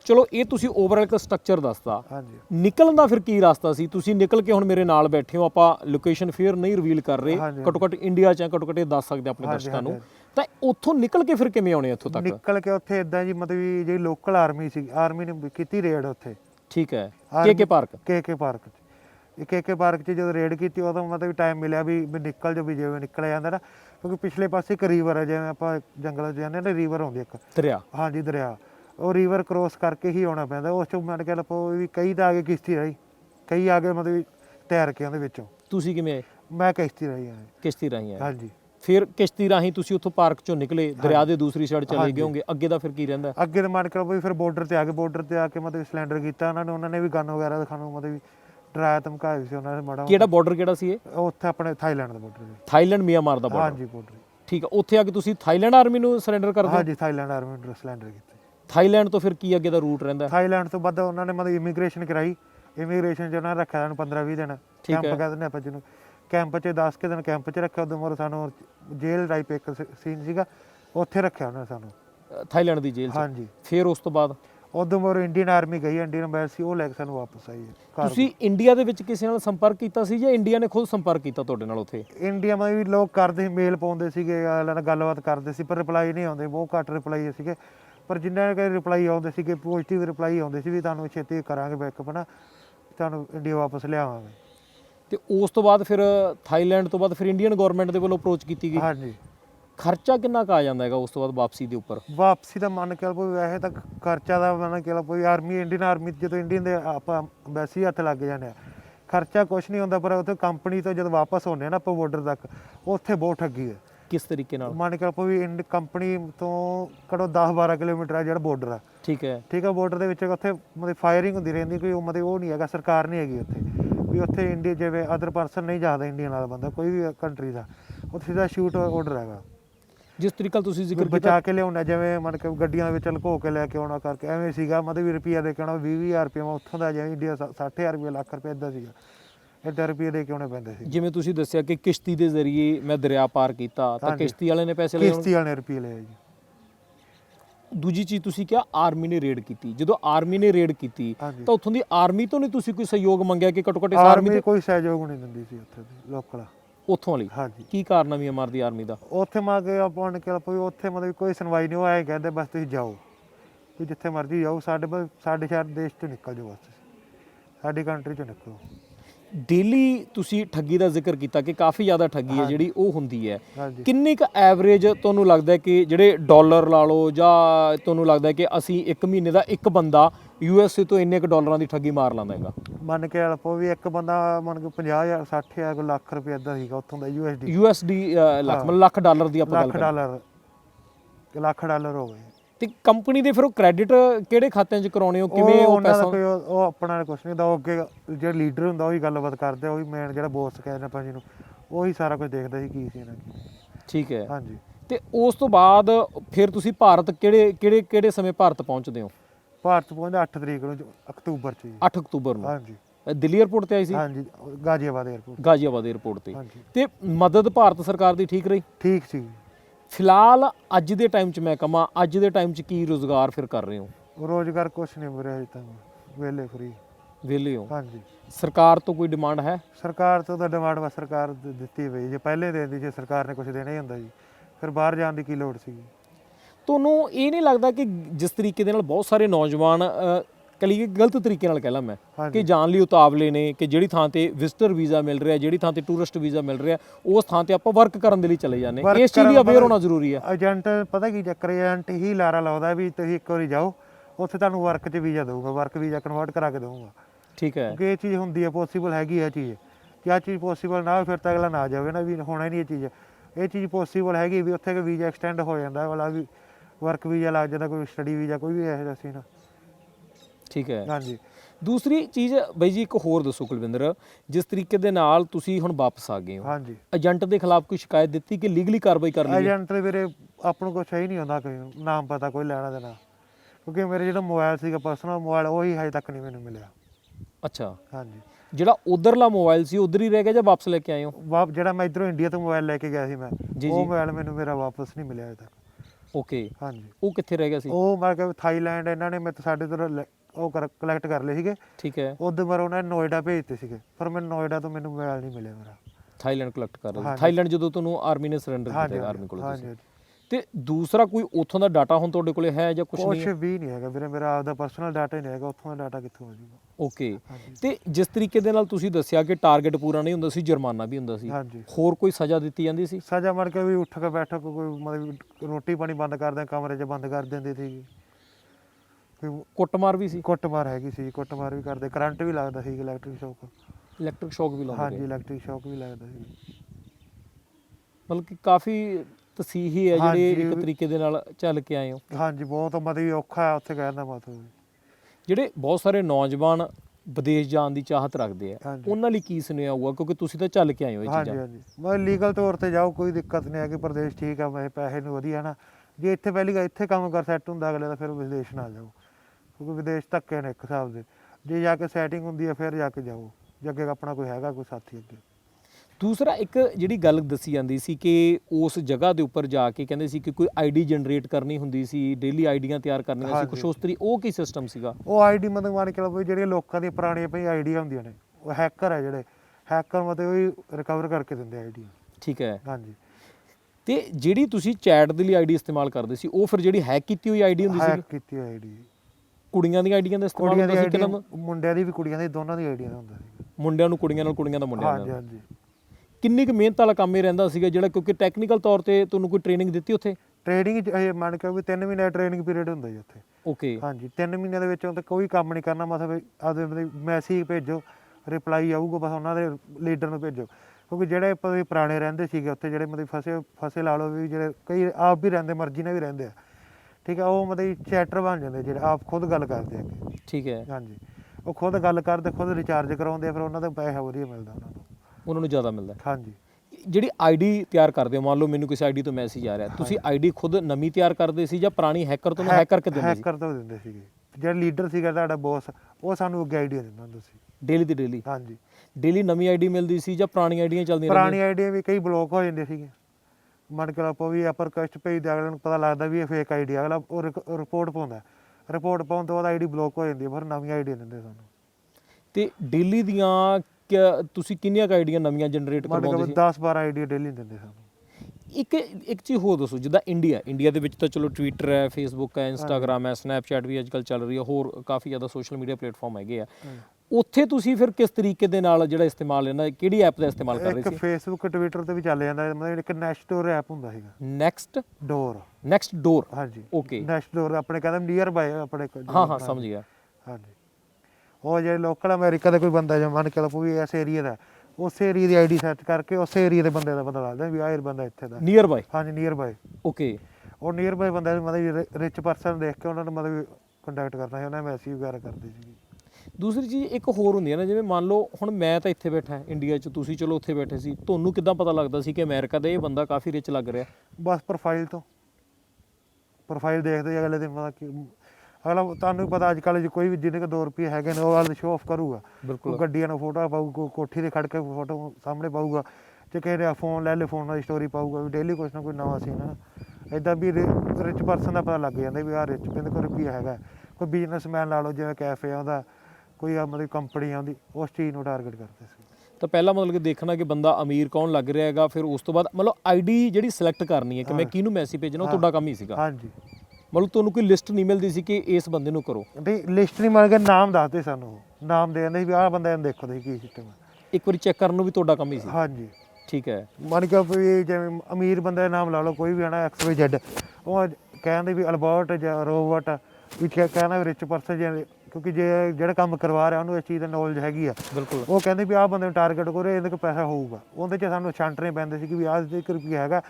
ਚਲੋ ਇਹ ਤੁਸੀਂ ਓਵਰਆਲ ਇੱਕ ਸਟਰਕਚਰ ਦੱਸਤਾ। ਹਾਂਜੀ। ਨਿਕਲਣ ਦਾ ਫਿਰ ਕੀ ਰਸਤਾ ਸੀ? ਤੁਸੀਂ ਨਿਕਲ ਕੇ ਹੁਣ ਮੇਰੇ ਨਾਲ ਬੈਠੇ ਹੋ ਆਪਾਂ ਲੋਕੇਸ਼ਨ ਫੇਅਰ ਨਹੀਂ ਰਿਵੀਲ ਕਰ ਰਹੇ ਘੱਟੋ ਘੱਟ ਇੰਡੀਆ 'ਚ ਘੱਟੋ ਘੱਟ ਇਹ ਦੱਸ ਸਕਦੇ ਆਪਣੇ ਦਰਸ਼ਕਾਂ ਨੂੰ। ਤਾਂ ਉੱਥੋਂ ਨਿਕਲ ਕੇ ਫਿਰ ਕਿਵੇਂ ਆਉਣੇ ਇੱਥੋਂ ਤੱਕ? ਨਿਕਲ ਕੇ ਉੱਥੇ ਇਦਾਂ ਜੀ ਮਤਲਬ ਵੀ ਜਿਹੜੀ ਲੋਕਲ ਆਰਮੀ ਸੀ ਆਰਮੀ ਨੇ ਕੀਤੀ ਰੇਡ ਉੱਥੇ। ਠੀਕ ਹੈ। K army- K park? KK park ਚ। ਇਹ ਕੇਕੇ ਪਾਰਕ ਚ ਜਦੋਂ ਰੇਡ ਕੀਤੀ ਉਦੋਂ ਮਤਲਬ ਟਾਈਮ ਮਿਲਿਆ ਵੀ ਨਿਕਲ ਜੋ ਵੀ ਜਿਵੇਂ ਨਿਕਲਿਆ ਜਾਂਦਾ ਨਾ ਕਿਉਂਕਿ ਪਿਛਲੇ ਪਾਸੇ ਇੱਕ ਰੀਵਰ ਹੈ ਜਿਵੇਂ ਆਪਾਂ ਜੰਗਲਾਂ 'ਚ ਜਾਂਦੇ ਨੇ ਰੀਵਰ ਆਉਂਦੀ ਇੱਕ। ਦਰਿਆ। ਹਾਂਜੀ ਦਰਿਆ। ਉਹ ਰੀਵਰ ਕ੍ਰੋਸ ਕਰਕੇ ਹੀ ਆਉਣਾ ਪੈਂਦਾ। ਉਸ ਚੋਂ ਮੰਨ ਕੇ ਲਪੋ ਵੀ ਕਈ ਤਾਂ ਆ ਗਏ ਕਿਸ਼ਤੀ ਰਹੀ। ਕਈ ਆ ਗਏ ਮਤਲਬ ਤੈਰ ਕੇ ਉਹਦੇ ਵਿੱਚੋਂ। ਤੁਸੀਂ ਕਿਵੇਂ ਆਏ? ਮੈਂ ਕਿਸ਼ਤੀ ਰਹੀ ਹਾਂ ਕਿਸ਼ਤੀ ਰਾਹੀਂ ਆਏ। ਹਾਂਜੀ। ਫਿਰ ਕਿਸ਼ਤੀ ਰਾਹੀਂ ਤੁਸੀਂ ਉੱਥੋਂ ਪਾਰਕ ਚੋਂ ਨਿਕਲੇ ਦਰਿਆ ਦੇ ਦੂਸਰੀ ਸਾਈਡ ਚਲੇ। ਗਏ ਹੋਗੇ ਅੱਗੇ ਦਾ ਫਿਰ ਕੀ ਰਹਿੰਦਾ? ਅੱਗੇ ਤਾਂ ਮੰਨ ਕੇ ਵੀ ਫਿਰ ਬਾਰਡਰ ਤੇ ਆ ਗਏ ਬਾਰਡਰ ਤੇ ਆ ਕੇ ਮਤਲਬ ਸਿਲੰਡਰ ਕੀਤਾ ਉਹਨਾਂ ਨੇ ਉਹਨਾਂ ਨੇ ਵੀ ਗਨ ਵਗੈਰਾ ਦਿਖਾਉਣ ਨੂੰ ਮਤਲਬ ਡਰਾਇਆ ਧਮਕਾਇਆ ਸੀ ਉਹਨਾਂ ਨੇ ਮਾੜਾ ਕਿਹੜਾ ਬਾਰਡਰ ਕਿਹੜਾ ਸੀ ਇਹ? ਉੱਥੇ ਆਪਣੇ ਥਾਈਲੈਂਡ ਦਾ ਬਾਰਡਰ ਜੀ ਥਾਈਲੈਂਡ ਮਿਆਂਮਾਰ ਦਾ ਬਾਰਡਰ ਹਾਂਜੀ ਬਾਰਡਰ ਠੀਕ ਹੈ ਉੱਥੇ ਆ ਕੇ ਤੁਸੀਂ ਥਾਈਲੈਂਡ ਆਰਮੀ ਨੂੰ ਸਰੈਂਡਰ ਕਰ ਦਿਓ ਹਾਂਜੀ ਥਾਈਲੈਂਡ ਆਰਮੀ ਨੇ ਸਿਲੰਡਰ ਕੀਤਾ ਥਾਈਲੈਂਡ ਤੋਂ ਫਿਰ ਕੀ ਅੱਗੇ ਦਾ ਰੂਟ ਰਹਿੰਦਾ? ਥਾਈਲੈਂਡ ਤੋਂ ਬਾਅਦ ਉਹਨਾਂ ਨੇ ਮਤਲਬ ਇਮੀਗ੍ਰੇਸ਼ਨ ਕਰਾਈ। ਇਮੀਗ੍ਰੇਸ਼ਨ ਚ ਉਹਨਾਂ ਰੱਖਿਆ ਸਾਨੂੰ 15 20 ਦਿਨ। ਕੈਂਪ। ਕਹਿੰਦੇ ਨੇ ਆਪਾਂ ਜਿਹਨੂੰ। ਕੈਂਪ 'ਚ 10 ਕੇ ਦਿਨ ਕੈਂਪ 'ਚ ਰੱਖਿਆ ਉਦੋਂ ਮੋਰ ਸਾਨੂੰ ਜੇਲ੍ਹ ਟਾਈਪ ਇੱਕ ਸੀਨ ਸੀਗਾ ਉੱਥੇ ਰੱਖਿਆ ਉਹਨਾਂ ਸਾਨੂੰ। ਥਾਈਲੈਂਡ ਦੀ ਜੇਲ੍ਹ 'ਚ? ਹਾਂਜੀ। ਫਿਰ ਉਸ ਤੋਂ ਬਾਅਦ? ਉਦੋਂ ਮੋਰ ਇੰਡੀਅਨ ਆਰਮੀ ਗਈ ਇੰਡੀਅਨ ਐਮਬੈਸੀ ਉਹ ਲੈ ਕੇ ਸਾਨੂੰ ਵਾਪਸ ਆਈ ਹੈ ਘਰ ਤੁਸੀਂ ਇੰਡੀਆ ਦੇ ਵਿੱਚ ਕਿਸੇ ਨਾਲ ਸੰਪਰਕ ਕੀਤਾ ਸੀ ਜਾਂ ਇੰਡੀਆ ਨੇ ਖੁਦ ਸੰਪਰਕ ਕੀਤਾ ਤੁਹਾਡੇ ਨਾਲ ਉੱਥੇ? ਇੰਡੀਆ ਮੇ ਵੀ ਲੋਕ ਕਰਦੇ ਸੀ ਮੇਲ ਪਾਉਂਦੇ ਸੀਗੇ ਅਗਲਿਆਂ ਨਾਲ ਗੱਲਬਾਤ ਕਰਦੇ ਸੀ ਪਰ ਰਿਪਲਾਈ ਨਹੀਂ ਆਉਂਦੇ ਬਹੁਤ ਘੱਟ ਰਿਪਲਾਈ ਸੀਗੇ। ਪਰ ਜਿੰਨਾ ਕਿ ਰਿਪਲਾਈ ਆਉਂਦੇ ਸੀਗੇ ਪੋਜ਼ਿਟਿਵ ਰਿਪਲਾਈ ਆਉਂਦੇ ਸੀ ਵੀ ਤੁਹਾਨੂੰ ਛੇਤੀ ਕਰਾਂਗੇ ਬੈਕਅਪ ਨਾ ਤੁਹਾਨੂੰ ਇੰਡੀਆ ਵਾਪਸ ਲਿਆਵਾਂਗੇ। ਤੇ ਉਸ ਤੋਂ ਬਾਅਦ ਫਿਰ ਥਾਈਲੈਂਡ ਤੋਂ ਬਾਅਦ ਫਿਰ ਇੰਡੀਅਨ ਗਵਰਨਮੈਂਟ ਦੇ ਵੱਲੋਂ ਅਪਰੋਚ ਕੀਤੀ ਗਈ। ਹਾਂਜੀ। ਖਰਚਾ ਕਿੰਨਾ ਕੁ ਆ ਜਾਂਦਾ ਹੈਗਾ ਉਸ ਤੋਂ ਬਾਅਦ ਵਾਪਸੀ ਦੇ ਉੱਪਰ? ਵਾਪਸੀ ਦਾ ਮੰਨ ਕੇ ਕੋਈ ਵੈਸੇ ਤਾਂ ਖਰਚਾ ਦਾ ਮੰਨ ਕੇ ਕੋਈ ਆਰਮੀ ਇੰਡੀਅਨ ਆਰਮੀ ਜਦੋਂ ਇੰਡੀਅਨ ਦੇ ਆਪਾਂ ਵੈਸੀ ਹੱਥ ਲੱਗ ਜਾਂਦੇ ਆ। ਖਰਚਾ ਕੁਝ ਨਹੀਂ ਹੁੰਦਾ ਪਰ ਉੱਥੇ ਕੰਪਨੀ ਤੋਂ ਜਦੋਂ ਵਾਪਸ ਹੁੰਦੇ ਆ ਨਾ ਆਪਾਂ ਬਾਰਡਰ ਤੱਕ ਉੱਥੇ ਬਹੁਤ ਠੱਗੀ ਹੈ। ਕਿਸ ਤਰੀਕੇ ਨਾਲ? ਮੰਨ ਕੇ ਆਪਾਂ ਵੀ ਇੰਡ ਕੰਪਨੀ ਤੋਂ ਘੱਟੋ 10 12 ਕਿਲੋਮੀਟਰ ਆ ਜਿਹੜਾ ਬਾਰਡਰ ਆ। ਠੀਕ ਹੈ। ਠੀਕ ਆ ਬਾਰਡਰ ਦੇ ਵਿੱਚ ਉੱਥੇ ਮਤਲਬ ਫਾਇਰਿੰਗ ਹੁੰਦੀ ਰਹਿੰਦੀ ਕੋਈ ਉਹ ਮਤਲਬ ਉਹ ਨਹੀਂ ਹੈਗਾ ਸਰਕਾਰ ਨਹੀਂ ਹੈਗੀ ਉੱਥੇ। ਵੀ ਉੱਥੇ ਇੰਡੀਆ ਜਿਵੇਂ ਅਦਰ ਪਰਸਨ ਨਹੀਂ ਜਾਦਾ ਇੰਡੀਆ ਨਾਲ ਬੰਦਾ ਕੋਈ ਵੀ ਕੰਟਰੀ ਦਾ ਉੱਥੇ ਸਿੱਧਾ ਸ਼ੂਟ ਆਰਡਰ ਹੈਗਾ ਜਿਸ ਤਰੀਕੇ ਨਾਲ ਤੁਸੀਂ ਜ਼ਿਕਰ ਕੀਤਾ ਬਚਾ ਕੇ ਲਿਆਉਣਾ ਜਿਵੇਂ ਮਨ ਕੇ ਗੱਡੀਆਂ ਦੇ ਵਿੱਚ ਲੁਕੋ ਕੇ ਲੈ ਕੇ ਆਉਣਾ ਕਰਕੇ ਐਵੇਂ ਸੀਗਾ ਮਤਲਬ ਵੀ ਰੁਪਈਆ ਦੇ ਕੇ ਆਉਣਾ 20 20000 ਰੁਪਏ ਮੈਂ ਉੱਥੋਂ ਦਾ ਜਿਵੇਂ ਇੰਡੀਆ 60000 ਰੁਪਏ ਲੱਖ ਰੁਪਏ ਇਦਾਂ ਸੀਗਾ ਏਦਾਂ ਰੁਪਏ ਦੇ ਕੇ ਆਉਣੇ ਪੈਂਦੇ ਸੀ ਜਿਵੇਂ ਤੁਸੀਂ ਦੱਸਿਆ ਕਿ ਕਿਸ਼ਤੀ ਦੇ ਜ਼ਰੀਏ ਮੈਂ ਦਰਿਆ ਪਾਰ ਕੀਤਾ ਤਾਂ। ਕਿਸ਼ਤੀ ਵਾਲੇ ਨੇ ਪੈਸੇ ਲਏ। ਕਿਸ਼ਤੀ ਵਾਲੇ ਨੇ ਰੁਪਏ ਲਏ ਜੀ ਦੂਜੀ ਚੀਜ਼ ਤੁਸੀਂ ਕਿਹਾ ਆਰਮੀ ਨੇ ਰੇਡ ਕੀਤੀ। ਜਦੋਂ ਆਰਮੀ ਨੇ ਰੇਡ ਕੀਤੀ ਹਾਂਜੀ। ਤਾਂ ਉੱਥੋਂ ਦੀ ਆਰਮੀ ਤੋਂ ਨਹੀਂ ਤੁਸੀਂ ਕੋਈ ਸਹਿਯੋਗ ਮੰਗਿਆ ਕਿ ਘੱਟੋ ਘੱਟ ਇਸ ਆਰਮੀ ਆਰਮੀ ਦੇ ਕੋਈ ਸਹਿਯੋਗ ਨਹੀਂ ਦਿੰਦੀ ਸੀ ਉੱਥੇ ਦੀ ਲੋਕਲ ਉੱਥੋਂ ਵਾਲੀ? ਹਾਂਜੀ। ਕੀ ਕਾਰਨ ਆ ਮਿਆਂਮਾਰ ਦੀ ਆਰਮੀ ਦਾ? ਉੱਥੇ ਮਾ ਕੇ ਆਪਾਂ ਨੇ ਕਿਹਾ ਵੀ ਉੱਥੇ ਮਤਲਬ ਕੋਈ ਸੁਣਵਾਈ ਨਹੀਂ ਹੋਇਆ ਕਹਿੰਦੇ ਬਸ ਤੁਸੀਂ ਜਾਓ। ਵੀ ਜਿੱਥੇ ਮਰਜ਼ੀ ਜਾਓ ਸਾਡੇ ਬਸ ਸਾਡੇ ਸ਼ਹਿਰ ਦੇਸ਼ ਤੋਂ ਨਿਕਲ ਜਾਓ ਬਸ। ਸਾਡੀ ਕੰਟਰੀ ਚੋਂ ਨਿਕਲੋ। ਡੇਲੀ ਤੁਸੀਂ ਠੱਗੀ ਦਾ ਜ਼ਿਕਰ ਕੀਤਾ ਕਿ ਕਾਫੀ ਜ਼ਿਆਦਾ ਠੱਗੀ ਹੈ ਜਿਹੜੀ ਉਹ ਹੁੰਦੀ ਹੈ। ਹਾਂਜੀ। ਕਿੰਨੀ ਕੁ ਐਵਰੇਜ ਤੁਹਾਨੂੰ ਲੱਗਦਾ ਹੈ ਕਿ ਜਿਹੜੇ ਡਾਲਰ ਲਾ ਲਓ ਜਾਂ ਤੁਹਾਨੂੰ ਲੱਗਦਾ ਹੈ ਕਿ ਅਸੀਂ ਇੱਕ ਮਹੀਨੇ ਦਾ ਇੱਕ ਬੰਦਾ ਯੂਐਸਏ ਤੋਂ ਇੰਨੇ ਕੁ ਡਾਲਰਾਂ ਦੀ ਠੱਗੀ ਮਾਰ ਲੈਂਦਾ ਹੈਗਾ? ਮੰਨ ਕੇ ਆਪੋ ਵੀ ਇੱਕ ਬੰਦਾ ਮੰਨ ਕੇ 50000 60000 ਕੋਈ ਲੱਖ ਰੁਪਏ ਇਦਾਂ ਸੀਗਾ ਉੱਥੋਂ ਦਾ ਯੂਐਸਡੀ ਯੂਐਸਡੀ ਲੱਖ ਮਤਲਬ ਲੱਖ ਡਾਲਰ ਦੀ ਆਪਾਂ ਗੱਲ ਲੱਖ ਕਰਾਂ ਡਾਲਰ। ਲੱਖ ਡਾਲਰ ਹੋ ਗਏ। ਤੇ ਕੰਪਨੀ ਦੇ ਫਿਰ ਉਹ ਕ੍ਰੈਡਿਟ ਕਿਹੜੇ ਖਾਤਿਆਂ 'ਚ ਕਰਾਉਣੇ ਹੋ ਕਿਵੇਂ ਉਹ ਪੈਸਾ? ਉਹ ਉਹ ਆਪਣਾ ਨਾਲ ਨਹੀਂ ਹੁੰਦਾ ਉਹ ਅੱਗੇ ਜਿਹੜਾ ਲੀਡਰ ਹੁੰਦਾ ਉਹੀ ਗੱਲਬਾਤ ਕਰਦੇ ਉਹੀ ਮੇਨ ਜਿਹੜਾ ਬੋਸ ਕਹਿੰਦੇ ਆਪਾਂ ਜਿਹਨੂੰ ਉਹੀ ਸਾਰਾ ਕੁਝ ਦੇਖਦਾ ਸੀ ਕੀ ਸੀ ਇਹਨਾਂ ਕੀ ਠੀਕ ਹੈ। ਹਾਂਜੀ। ਤੇ ਉਸ ਤੋਂ ਬਾਅਦ ਫਿਰ ਤੁਸੀਂ ਭਾਰਤ ਕਿਹੜੇ ਕਿਹੜੇ ਕਿਹੜੇ ਸਮੇਂ ਭਾਰਤ ਪਹੁੰਚਦੇ ਹੋ? ਭਾਰਤ ਪਹੁੰਚਦਾ 8 ਤਰੀਕ ਨੂੰ ਅਕਤੂਬਰ ਚ 8 ਅਕਤੂਬਰ ਨੂੰ? ਹਾਂਜੀ। ਦਿੱਲੀ 에ਅਰਪੋਰਟ ਤੇ ਆਈ ਸੀ? ਹਾਂਜੀ ਗਾਜ਼ੀਆਬਾਦ 에ਅਰਪੋਰਟ ਗਾਜ਼ੀਆਬਾਦ 에ਅਰਪੋਰਟ ਤੇ। ਹਾਂਜੀ। ਤੇ ਮਦਦ ਭਾਰਤ ਸਰਕਾਰ ਦੀ ਠੀਕ ਰਹੀ? ਠੀਕ ਸੀ। ਫਿਲਹਾਲ ਅੱਜ ਦੇ ਟਾਈਮ 'ਚ ਮੈਂ ਕਹਾਂ ਅੱਜ ਦੇ ਟਾਈਮ 'ਚ ਕੀ ਰੋਜ਼ਗਾਰ ਫਿਰ ਕਰ ਰਹੇ ਹੋ? ਰੋਜ਼ਗਾਰ ਕੁਛ ਨਹੀਂ ਮਿਲਿਆ ਅਜੇ ਤੱਕ। ਵੇਲੇ ਫਰੀ ਵਿਹਲੇ ਹੋ? ਹਾਂਜੀ। ਸਰਕਾਰ ਤੋਂ ਕੋਈ ਡਿਮਾਂਡ ਹੈ? ਸਰਕਾਰ ਤੋਂ ਤਾਂ ਡਿਮਾਂਡ ਵਾ ਸਰਕਾਰ ਦ- ਦਿੱਤੀ ਪਈ। ਜੇ ਪਹਿਲੇ ਦਿੰਦੀ ਜੇ ਸਰਕਾਰ ਨੇ ਕੁਝ ਦੇਣਾ ਹੀ ਹੁੰਦਾ ਜੀ। ਫਿਰ ਬਾਹਰ ਜਾਣ ਦੀ ਕੀ ਲੋੜ ਸੀ ਤੁਹਾਨੂੰ ਇਹ ਨਹੀਂ ਲੱਗਦਾ ਕਿ ਜਿਸ ਤਰੀਕੇ ਦੇ ਨਾਲ ਬਹੁਤ ਸਾਰੇ ਨੌਜਵਾਨ ਅ, ਕਲੀਏ ਗਲਤ ਤਰੀਕੇ ਨਾਲ ਕਹਿ ਲਾਂ ਮੈਂ ਕਿ ਜਾਣ ਲਈ ਉਤਾਵਲੇ ਨੇ ਕਿ ਜਿਹੜੀ ਥਾਂ ਤੇ ਵਿਜ਼ਟਰ ਵੀਜ਼ਾ ਮਿਲ ਰਿਹਾ ਜਿਹੜੀ ਥਾਂ ਤੇ ਟੂਰਿਸਟ ਵੀਜ਼ਾ ਮਿਲ ਰਿਹਾ ਉਸ ਥਾਂ ਤੇ ਆਪਾਂ ਵਰਕ ਕਰਨ ਦੇ ਲਈ ਚਲੇ ਜਾਂਦੇ ਇਸ ਚੀਜ਼ ਦੀ ਅਵੇਅਰ ਹੋਣਾ ਜ਼ਰੂਰੀ ਹੈ ਏਜੰਟ ਪਤਾ ਕੀ ਚੱਕਰ ਏਜੰਟ ਹੀ ਲਾਰਾ ਲਾਉਂਦਾ ਵੀ ਤੁਸੀਂ ਇੱਕ ਵਾਰੀ ਜਾਓ ਉੱਥੇ ਤੁਹਾਨੂੰ ਵਰਕ 'ਚ ਵੀਜ਼ਾ ਦਊਗਾ ਵਰਕ ਵੀਜ਼ਾ ਕਨਵਰਟ ਕਰਾ ਕੇ ਦਊਗਾ। ਠੀਕ ਹੈ। ਕਿ ਇਹ ਚੀਜ਼ ਹੁੰਦੀ ਹੈ ਪੋਸੀਬਲ ਹੈਗੀ ਹੈ ਇਹ ਚੀਜ਼ ਕਿ ਆਹ ਚੀਜ਼ ਪੋਸੀਬਲ ਨਾ ਹੋਵੇ ਫਿਰ ਤਾਂ ਅਗਲਾ ਨਾ ਜਾਵੇ ਨਾ ਵੀ ਹੋਣਾ ਹੀ ਨਹੀਂ ਇਹ ਚੀਜ਼। ਇਹ ਚੀਜ਼ ਪੋਸੀਬਲ ਹੈਗੀ ਵੀ ਉੱਥੇ ਕਿ ਵੀਜ਼ਾ ਐਕਸਟੈਂਡ ਹੋ ਜਾਂਦਾ ਵਾਲਾ ਵੀ ਵਰਕ ਵੀਜ਼ਾ ਲੱਗ ਜਾਂਦਾ ਕੋਈ ਸਟੱਡੀ ਵੀਜ਼ਾ ਕੋਈ ਵੀ ਇਹੋ ਜਿਹਾ ਸੀ ਨਾ ਠੀਕ ਹੈ। ਹਾਂਜੀ। ਦੂਸਰੀ ਚੀਜ਼ ਬਈ ਜੀ ਇੱਕ ਹੋਰ ਦੱਸੋ ਕੁਲਵਿੰਦਰ ਜਿਸ ਤਰੀਕੇ ਦੇ ਨਾਲ ਤੁਸੀਂ ਹੁਣ ਵਾਪਸ ਆ ਗਏ ਹੋ। ਹਾਂਜੀ। ਏਜੰਟ ਦੇ ਖਿਲਾਫ ਕੋਈ ਸ਼ਿਕਾਇਤ ਦਿੱਤੀ ਕਿ ਲੀਗਲੀ ਕਾਰਵਾਈ ਕਰ ਲਈ ਏਜੰਟ ਦੇ ਵੀਰੇ ਆਪ ਨੂੰ ਕੁਛ ਹੈ ਹੀ ਨਹੀਂ ਹੁੰਦਾ ਕੋਈ ਨਾਮ ਪਤਾ ਕੋਈ ਲੈਣਾ ਦੇਣਾ। ਕਿਉਂਕਿ ਮੇਰੇ ਜਿਹੜਾ ਮੋਬਾਈਲ ਸੀਗਾ ਪਰਸਨਲ ਮੋਬਾਈਲ ਉਹੀ ਹਜੇ ਤੱਕ ਨਹੀਂ ਮੈਨੂੰ ਮਿਲਿਆ। ਅੱਛਾ। ਹਾਂਜੀ। ਜਿਹੜਾ ਉਧਰਲਾ ਮੋਬਾਈਲ ਸੀ ਉਧਰ ਹੀ ਰਹਿ ਗਿਆ ਜਾਂ ਵਾਪਸ ਲੈ ਕੇ ਆਏ ਹੋ? ਵਾਪ ਜਿਹੜਾ ਮੈਂ ਇਧਰੋਂ ਇੰਡੀਆ ਤੋਂ ਮੋਬਾਈਲ ਲੈ ਕੇ ਗਿਆ ਸੀ ਮੈਂ ਉਹ। ਮੋਬਾਈਲ ਮੈਨੂੰ ਮੇਰਾ ਵਾਪਸ ਨਹੀਂ ਮਿਲਿਆ ਅਜੇ ਤੱਕ। ਓਕੇ ਹਾਂਜੀ। ਉਹ ਕਿੱਥੇ ਰਹਿ ਗਿਆ ਸੀ? ਉਹ ਮੈਂ ਕਿਹਾ ਥਾਈਲੈਂਡ ਇਹਨਾਂ ਨੇ ਤੋਂ ਸਾਡੇ ਤੋਂ ਉਹ ਕਲੈਕਟ ਕਰ ਲਏ ਸੀਗੇ। ਠੀਕ ਹੈ। ਉਦੋਂ ਮਰ ਉਹਨਾਂ ਨੇ ਨੋਇਡਾ ਭੇਜਤੇ ਸੀਗੇ। ਪਰ ਮੈਨੂੰ ਨੋਇਡਾ ਤੋਂ ਮੈਨੂੰ ਮੋਬਾਈਲ ਨਹੀਂ ਮਿਲਿਆ ਮੇਰਾ। ਥਾਈਲੈਂਡ ਕਲੈਕਟ ਕਰ ਰਹੇ। ਥਾਈਲੈਂਡ ਜਦੋਂ ਤੁਹਾਨੂੰ ਆਰਮੀ ਨੇ ਸਰੈਂਡਰ ਕੀਤਾ ਆਰਮੀ ਕੋਲ ਤੁਸੀਂ। ਤੇ ਦੂਸਰਾ ਕੋਈ ਉੱਥੋਂ ਦਾ ਡਾਟਾ ਹੁਣ ਤੁਹਾਡੇ ਕੋਲੇ ਹੈ ਜਾਂ ਕੁਝ ਨਹੀਂ? ਕੁਛ ਵੀ ਨਹੀਂ ਹੈਗਾ ਵੀਰੇ। ਮੇਰਾ ਆਪਦਾ ਪਰਸਨਲ ਡਾਟਾ ਹੀ ਨਹੀਂ ਹੈਗਾ। ਉੱਥੋਂ ਦਾ ਡਾਟਾ ਕਿੱਥੋਂ ਆ ਜਾਊਗਾ ਓਕੇ ਤੇ ਜਿਸ ਤਰੀਕੇ ਦੇ ਨਾਲ ਤੁਸੀਂ ਦੱਸਿਆ ਕਿ ਟਾਰਗੇਟ ਪੂਰਾ ਨਹੀਂ ਹੁੰਦਾ ਸੀ ਜੁਰਮਾਨਾ ਵੀ ਹੁੰਦਾ ਸੀ। ਹੋਰ ਕੋਈ ਸਜ਼ਾ ਦਿੱਤੀ ਜਾਂਦੀ ਸੀ? ਸਜ਼ਾ ਮਰ ਕੇ ਵੀ ਉੱਠ ਕੇ ਬੈਠੋ ਕੋਈ ਮਤਲਬ ਰੋਟੀ ਪਾਣੀ ਬੰਦ ਕਰ ਦਿਆਂ ਕਮਰੇ 'ਚ ਬੰਦ ਕਰ ਦਿੰਦੇ ਸੀ ਕੋਈ ਕੁੱਟਮਾਰ ਵੀ ਸੀ? ਕੁੱਟਮਾਰ ਹੈਗੀ ਸੀ ਕੁੱਟਮਾਰ ਵੀ ਕਰਦੇ। ਕਰੰਟ ਵੀ ਲੱਗਦਾ ਸੀ ਇਲੈਕਟ੍ਰਿਕ ਸ਼ੌਕ ਇਲੈਕਟ੍ਰਿਕ ਸ਼ੌਕ ਵੀ ਲਾਉਂਦੇ ਹਾਂਜੀ। ਇਲੈਕਟ੍ਰਿਕ ਸ਼ੌਕ ਵੀ ਲੱਗਦਾ ਸੀ। ਮਤਲਬ ਕਿ ਕਾਫੀ ਤਸੀਹੀ ਹੈ ਜਿਹੜੇ ਹਾਂਜੀ। ਇੱਕ ਤਰੀਕੇ ਦੇ ਨਾਲ ਚੱਲ ਕੇ ਆਏ ਹੋ। ਹਾਂਜੀ ਬਹੁਤ ਮਤਲਬ ਔਖਾ ਹੈ ਉੱਥੇ ਕਹਿੰਦਾ ਮਤਲਬ ਜਿਹੜੇ ਬਹੁਤ ਸਾਰੇ ਨੌਜਵਾਨ ਵਿਦੇਸ਼ ਜਾਣ ਦੀ ਚਾਹਤ ਰੱਖਦੇ ਆ ਹਾਂਜੀ। ਉਹਨਾਂ ਲਈ ਕੀ ਸੁਨੇਹਾ ਹੋਊਗਾ? ਕਿਉਂਕਿ ਤੁਸੀਂ ਤਾਂ ਚੱਲ ਕੇ ਆਏ ਹੋ ਇਹ ਹਾਂਜੀ ਚੀਜ਼ਾਂ। ਹਾਂਜੀ। ਮੈਂ ਲੀਗਲ ਤੌਰ ਤੇ ਜਾਓ ਕੋਈ ਦਿੱਕਤ ਨਹੀਂ ਹੈ ਕਿ ਪ੍ਰਦੇਸ਼ ਠੀਕ ਆ ਮੈਂ ਪੈਸੇ ਨੂੰ ਵਧੀਆ ਨਾ। ਜੇ ਇੱਥੇ ਪਹਿਲੀ ਗੱਲ ਇੱਥੇ ਕੰਮ ਕਰ ਸੈੱਟ ਹੁੰਦਾ ਅਗਲੇ ਦਾ ਫਿਰ ਵਿਦੇਸ਼ ਨਾ ਜਾਓ। ਕਿਉਂਕਿ ਵਿਦੇਸ਼ ਧੱਕੇ ਨੇ ਇੱਕ ਹਿਸਾਬ ਦੇ। ਜੇ ਜਾ ਕੇ ਸੈਟਿੰਗ ਹੁੰਦੀ ਹੈ ਫਿਰ ਜਾ ਕੇ ਜਾਓ। ਜੇ ਅੱਗੇ ਆਪਣਾ ਕੋਈ ਹੈਗਾ ਕੋਈ ਸਾਥੀ ਅੱਗੇ। ਦੂਸਰਾ ਇੱਕ ਜਿਹੜੀ ਗੱਲ ਦੱਸੀ ਜਾਂਦੀ ਸੀ ਕਿ ਉਸ ਜਗ੍ਹਾ ਦੇ ਉੱਪਰ ਜਾ ਕੇ ਕਹਿੰਦੇ ਸੀ ਕਿ ਕੋਈ ਆਈਡੀ ਜਨਰੇਟ ਕਰਨੀ ਹੁੰਦੀ ਸੀ ਡੇਲੀ ਆਈਡੀਆਂ ਤਿਆਰ ਕਰਨੀਆਂ ਸੀ। ਕੁਛ ਉਸ ਤਰੀ ਉਹ ਕੀ ਸਿਸਟਮ ਸੀਗਾ? ਉਹ ਆਈਡੀ ਮਤਲਬ ਮੰਨ ਕੇ ਲਓ ਵੀ ਜਿਹੜੀਆਂ ਲੋਕਾਂ ਦੀਆਂ ਪੁਰਾਣੀਆਂ ਪਈ ਆਈਡੀਆਂ ਹੁੰਦੀਆਂ ਨੇ ਉਹ ਹੈਕਰ ਹੈ ਜਿਹੜੇ। ਹੈਕਰ ਮਤਲਬ ਉਹ ਰਿਕਵਰ ਕਰਕੇ ਦਿੰਦੇ ਆਈਡੀ ਠੀਕ ਹੈ। ਹਾਂਜੀ। ਤੇ ਜਿਹੜੀ ਤੁਸੀਂ ਚੈਟ ਦੇ ਲਈ ਆਈਡੀ ਇਸਤੇਮਾਲ ਕਰਦੇ ਸੀ ਉਹ ਫਿਰ ਜਿਹੜੀ ਹੈਕ ਕੀਤੀ ਹੋਈ ਆਈਡੀ ਹੁੰਦੀ ਹੈਕ ਸੀ ਕੀਤੀ ਹੋਈ ਆਈਡੀ ਕੁੜੀਆਂ ਦੀਆਂ ਆਈਡੀਆਂ ਦਾ ਇਸਤੇਮਾਲ ਕੁੜੀਆਂ ਦੀ ਹੁੰਦਾ ਸੀ ਕਿ ਆਈਡੀ ਨਾ? ਮੁੰਡਿਆਂ ਦੀ ਵੀ ਕੁੜੀਆਂ ਦੀ ਦੋਨਾਂ ਦੀ ਆਈਡੀਆਂ ਦਾ ਹੁੰਦਾ ਸੀ। ਮੁੰਡਿਆਂ ਨੂੰ ਕੁੜੀਆਂ ਨਾਲ ਕੁੜੀਆਂ ਦਾ ਮੁੰਡਿਆਂ ਹਾਂਜੀ ਨਾਲ। ਹਾਂਜੀ ਕਿੰਨੀ ਕੁ ਮਿਹਨਤ ਵਾਲਾ ਕੰਮ ਇਹ ਰਹਿੰਦਾ ਸੀਗਾ ਜਿਹੜਾ ਕਿਉਂਕਿ ਟੈਕਨੀਕਲ ਤੌਰ ਤੇ ਤੁਹਾਨੂੰ ਕੋਈ ਟ੍ਰੇਨਿੰਗ ਦਿੱਤੀ ਉੱਥੇ? ਟ੍ਰੇਡਿੰਗ ਇਹ ਮੰਨ ਕੇ ਵੀ 3 ਮਹੀਨੇ ਦਾ ਟ੍ਰੇਨਿੰਗ ਪੀਰੀਅਡ ਹੁੰਦਾ ਜੀ ਉੱਥੇ। ਓਕੇ ਹਾਂਜੀ 3 ਮਹੀਨਿਆਂ ਦੇ ਵਿੱਚੋਂ ਤਾਂ ਕੋਈ ਕੰਮ ਨਹੀਂ ਕਰਨਾ ਮਤਲਬ ਮਤਲਬ ਮੈਸੇਜ ਭੇਜੋ ਰਿਪਲਾਈ ਆਊਗਾ ਬਸ ਉਹਨਾਂ ਦੇ ਲੀਡਰ ਨੂੰ ਭੇਜੋ। ਕਿਉਂਕਿ ਜਿਹੜੇ ਪ- ਪੁਰਾਣੇ ਰਹਿੰਦੇ ਸੀਗੇ ਉੱਥੇ ਜਿਹੜੇ ਮਤਲਬ ਫਸੇ ਫਸੇ ਲਾ ਲਓ ਵੀ ਜਿਹੜੇ ਕਈ ਆਪ ਵੀ ਰਹਿੰਦੇ ਮਰਜ਼ੀ ਨਾਲ ਵੀ ਰਹਿੰਦੇ ਆ। ਠੀਕ ਆ ਉਹ ਮਤਲਬ ਚੈਟਰ ਬਣ ਜਾਂਦੇ ਜਿਹੜੇ ਆਪ ਖੁਦ ਗੱਲ ਕਰਦੇ ਆ ਠੀਕ ਹੈ। ਹਾਂਜੀ। ਉਹ ਖੁਦ ਗੱਲ ਕਰਦੇ ਖੁਦ ਰਿਚਾਰਜ ਕਰਾਉਂਦੇ ਆ ਫਿਰ ਉਹਨਾਂ ਦਾ ਪੈਸਾ ਵਧੀਆ ਮਿਲਦਾ ਉਹਨਾਂ ਨੂੰ। ਉਹਨਾਂ ਨੂੰ ਜ਼ਿਆਦਾ ਮਿਲਦਾ। ਹਾਂਜੀ। ਜਿਹੜੀ ਆਈਡੀ ਤਿਆਰ ਕਰਦੇ ਹੋ ਮੰਨ ਲਓ ਮੈਨੂੰ ਕਿਸੇ ਆਈਡੀ ਤੋਂ ਮੈਸੇਜ ਆ ਰਿਹਾ ਤੁਸੀਂ ਆਈਡੀ ਖੁਦ ਨਵੀਂ ਤਿਆਰ ਕਰਦੇ ਸੀ ਜਾਂ ਪੁਰਾਣੀ ਹੈਕਰ ਤੋਂ ਹੈਕ ਕਰਕੇ ਦਿੰਦੇ ਸੀ? ਹੈਕਰ ਤੋਂ ਦਿੰਦੇ ਸੀਗੇ। ਜਿਹੜਾ ਲੀਡਰ ਸੀਗਾ ਤੁਹਾਡਾ ਬੌਸ ਉਹ ਸਾਨੂੰ ਅੱਗੇ ਆਈਡੀਆ ਦਿੰਦਾ ਹੁੰਦਾ ਸੀ। ਡੇਲੀ ਦੀ ਡੇਲੀ ਹਾਂਜੀ। ਡੇਲੀ ਨਵੀਂ ਆਈਡੀ ਮਿਲਦੀ ਸੀ ਜਾਂ ਪੁਰਾਣੀ ਆਈਡੀਆਂ ਚੱਲਦੀਆਂ ਪੁਰਾਣੀ ਆਈਡੀਆ ਵੀ ਕਈ ਬਲੌਕ ਹੋ ਜਾਂਦੇ ਸੀਗੇ ਮੰਨ ਕੇ ਆਪਾਂ ਵੀ ਅਪਰ ਕਸਟ ਭੇਜਦੇ ਅਗਲੇ ਨੂੰ ਪਤਾ ਲੱਗਦਾ ਵੀ ਇਹ ਫੇਕ ਆਈਡੀ ਅਗਲਾ ਉਹ ਰਿਪੋਰਟ ਪਾਉਂਦਾ ਰਿਪੋਰਟ ਪਾਉਣ ਤੋਂ ਬਾਅਦ ਆਈਡੀ ਬਲੌਕ ਹੋ ਜਾਂਦੀ ਹੈ ਫਿਰ ਨਵੀਂ ਆਈਡੀ ਦਿੰਦੇ ਸਾਨੂੰ। ਤੇ ਡੇਲੀ ਦੀਆਂ ਤੁਸੀਂ ਕਿੰਨੀਆਂ ਕੁ ਆਈਡੀਆਂ ਨਵੀਆਂ ਜਨਰੇਟ ਕਰਵਾਉਂਦੇ ਸੀ? 10 12 ਆਈਡੀ ਡੇਲੀ ਦਿੰਦੇ ਸਾਨੂੰ। ਇੱਕ ਇੱਕ ਚੀਜ਼ ਹੋਰ ਦੱਸੋ ਜਿੱਦਾਂ ਇੰਡੀਆ ਇੰਡੀਆ ਦੇ ਵਿੱਚ ਤਾਂ ਚਲੋ ਟਵਿੱਟਰ ਹੈ ਫੇਸਬੁੱਕ ਹੈ ਇੰਸਟਾਗ੍ਰam ਹੈ ਸਨੈਪਚੈਟ ਵੀ ਅੱਜਕੱਲ ਚੱਲ ਰਹੀ ਹੈ ਹੋਰ ਕਾਫੀ ਜ਼ਿਆਦਾ ਸੋਸ਼ਲ ਮੀਡੀਆ ਪਲੇਟਫਾਰਮ ਹੈਗੇ ਆ। ਉੱਥੇ ਤੁਸੀਂ ਫਿਰ ਕਿਸ ਤਰੀਕੇ ਦੇ ਨਾਲ ਜਿਹੜਾ ਇਸਤੇਮਾਲ ਇਹਨਾਂ ਕਿਹੜੀ ਐਪ ਦਾ ਇਸਤੇਮਾਲ ਕਰ ਰਹੇ ਇੱਕ ਸੀ? ਫੇਸਬੁੱਕ ਟਵਿੱਟਰ ਤੇ ਵੀ ਚੱਲ ਜਾਂਦਾ ਮਤਲਬ ਇੱਕ ਨੈਸਟੋਰ ਐਪ ਹੁੰਦਾ ਸੀਗਾ। ਨੈਕਸਟ ਡੋਰ ਨੈਕਸਟ ਡੋਰ ਹਾਂਜੀ। ਓਕੇ ਨੈਸਟੋਰ ਆਪਣੇ ਕਹਿੰਦੇ ਨੀਅਰ ਬਾਈ ਆਪਣੇ ਹਾਂ ਹਾਂ ਸਮਝ ਗਿਆ। ਹਾਂਜੀ। ਉਹ ਜਿਹੜੇ ਲੋਕਲ ਅਮਰੀਕਾ ਦਾ ਕੋਈ ਬੰਦਾ ਜਾਂ ਮੰਨ ਕੇ ਲਓ ਵੀ ਇਸ ਏਰੀਆ ਦਾ ਉਸ ਏਰੀਆ ਦੀ ਆਈਡੀ ਸਰਚ ਕਰਕੇ ਉਸ ਏਰੀਆ ਦੇ ਬੰਦੇ ਦਾ ਪਤਾ ਲੱਗਦਾ ਵੀ ਆਹ ਬੰਦਾ ਇੱਥੇ ਦਾ। ਨੀਅਰ ਬਾਈ ਹਾਂਜੀ ਨੀਅਰ ਬਾਈ ਓਕੇ ਉਹ ਨੀਅਰ ਬਾਈ ਬੰਦੇ ਮਤਲਬ ਰਿਚ ਪਰਸਨ ਦੇਖ ਕੇ ਉਹਨਾਂ ਨੂੰ ਮਤਲਬ ਕੰਟੈਕਟ ਕਰਨਾ ਹੈ ਉਹਨਾਂ ਮੈਸੇਜ ਵਗੈਰਾ ਕਰਦੇ ਸੀ ਦੂਸਰੀ ਚੀਜ਼ ਇੱਕ ਹੋਰ ਹੁੰਦੀ ਹੈ ਨਾ ਜਿਵੇਂ ਮੰਨ ਲਓ ਹੁਣ ਮੈਂ ਤਾਂ ਇੱਥੇ ਬੈਠਾ ਇੰਡੀਆ 'ਚ ਤੁਸੀਂ ਚਲੋ ਉੱਥੇ ਬੈਠੇ ਸੀ ਤੁਹਾਨੂੰ ਕਿੱਦਾਂ ਪਤਾ ਲੱਗਦਾ ਸੀ ਕਿ ਅਮਰੀਕਾ ਦਾ ਇਹ ਬੰਦਾ ਕਾਫੀ ਰਿਚ ਲੱਗ ਰਿਹਾ? ਬਸ ਪ੍ਰੋਫਾਈਲ ਤੋਂ। ਪ੍ਰੋਫਾਈਲ ਦੇਖਦੇ ਅਗਲੇ ਦਿਨ ਮਤਲਬ ਕਿ ਅਗਲਾ ਤੁਹਾਨੂੰ ਪਤਾ ਅੱਜ ਕੱਲ੍ਹ ਜੇ ਕੋਈ ਵੀ ਜਿੰਨੇ ਕੁ 2 ਰੁਪਏ ਹੈਗੇ ਨੇ ਉਹ ਵਾਲ ਸ਼ੋਅ ਆਫ ਕਰੂਗਾ। ਬਿਲਕੁਲ। ਗੱਡੀਆਂ ਨੂੰ ਫੋਟੋ ਪਾਊ ਕੋਠੀ ਤੇ ਖੜ ਕੇ ਫੋਟੋ ਸਾਹਮਣੇ ਪਾਊਗਾ। ਜੇ ਕਿਸੇ ਨੇ ਫੋਨ ਲੈ ਲੇ ਫੋਨ ਦੀ ਸਟੋਰੀ ਪਾਊਗਾ ਵੀ ਡੇਲੀ ਕੁਛ ਨਾ ਕੋਈ ਨਵਾਂ ਸੀ ਨਾ। ਇਦਾਂ ਵੀ ਰਿਚ ਪਰਸਨ ਦਾ ਪਤਾ ਲੱਗ ਜਾਂਦਾ ਵੀ ਆਹ ਰਿਚ ਕਹਿੰਦੇ ਕੋਈ ਰੁਪਈਆ ਹੈਗਾ। ਕੋਈ ਬਿਜ਼ਨਸਮੈਨ ਲਾ ਲਓ ਜਿਵੇਂ ਕੈਫੇ ਆਉਂਦਾ ਕੋਈ ਆ ਮਤਲਬ ਕੰਪਨੀ ਆਉਂਦੀ ਉਸ ਚੀਜ਼ ਨੂੰ ਟਾਰਗੇਟ ਕਰਦੇ ਸੀ। ਤਾਂ ਪਹਿਲਾਂ ਮਤਲਬ ਕਿ ਦੇਖਣਾ ਕਿ ਬੰਦਾ ਅਮੀਰ ਕੌਣ ਲੱਗ ਰਿਹਾ ਹੈਗਾ ਫਿਰ ਉਸ ਤੋਂ ਬਾਅਦ ਮਤਲਬ ਆਈਡੀ ਜਿਹੜੀ ਸਿਲੈਕਟ ਕਰਨੀ ਹੈ ਕਿ ਮੈਂ ਕਿਹਨੂੰ ਮੈਸੇਜ ਭੇਜਣਾ ਉਹ ਤੁਹਾਡਾ ਕੰਮ ਹੀ ਸੀਗਾ। ਹਾਂਜੀ। ਮਤਲਬ ਤੁਹਾਨੂੰ ਕੋਈ ਲਿਸਟ ਨਹੀਂ ਮਿਲਦੀ ਸੀ ਕਿ ਇਸ ਬੰਦੇ ਨੂੰ ਕਰੋ। ਨਹੀਂ ਲਿਸਟ ਨਹੀਂ ਮੰਨ ਕੇ ਨਾਮ ਦੱਸਦੇ ਸਾਨੂੰ ਉਹ। ਨਾਮ ਦੇ ਦਿੰਦੇ ਸੀ ਵੀ ਆਹ ਬੰਦਾ ਇਹਨੂੰ ਦੇਖੋ ਤੁਸੀਂ ਕੀ ਸਿਸਟਮ ਹੈ। ਇੱਕ ਵਾਰੀ ਚੈੱਕ ਕਰਨ ਨੂੰ ਵੀ ਤੁਹਾਡਾ ਕੰਮ ਹੀ ਸੀ। ਹਾਂਜੀ। ਠੀਕ ਹੈ। ਮੰਨ ਕੇ ਵੀ ਜਿਵੇਂ ਅਮੀਰ ਬੰਦੇ ਦਾ ਨਾਮ ਲਾ ਲਓ ਕੋਈ ਵੀ ਆਣਾ ਐਕਸ ਵਾਈ ਜ਼ੈਡ ਉਹ ਕਹਿੰਦੇ ਵੀ ਅਲਬਰਟ ਜਾਂ ਰੋਬਰਟ ਵੀ ਕਹਿ- ਕਹਿੰਦਾ ਵੀ ਰਿਚ ਪਰਸਨ ਜਿਵੇਂ ਕਿਉਂਕਿ ਜੇ ਜਿਹੜਾ ਕੰਮ ਕਰਵਾ ਰਿਹਾ ਉਹਨੂੰ ਇਸ ਚੀਜ਼ ਦਾ ਨੌਲੇਜ ਹੈਗੀ ਆ। ਬਿਲਕੁਲ। ਉਹ ਕਹਿੰਦੇ ਵੀ ਆਹ ਬੰਦੇ ਨੂੰ ਟਾਰਗੇਟ ਕਰੋ ਇਹਦੇ ਕੋਲ ਪੈਸਾ ਹੋਊਗਾ। ਉਹਦੇ 'ਚ ਸਾਨੂੰ ਛਾਂਟਣੇ ਪੈਂਦੇ ਸੀ ਕਿ ਵੀ ਆਹ ਦੇ ਰੁਪਈਆ ਹੈਗਾ।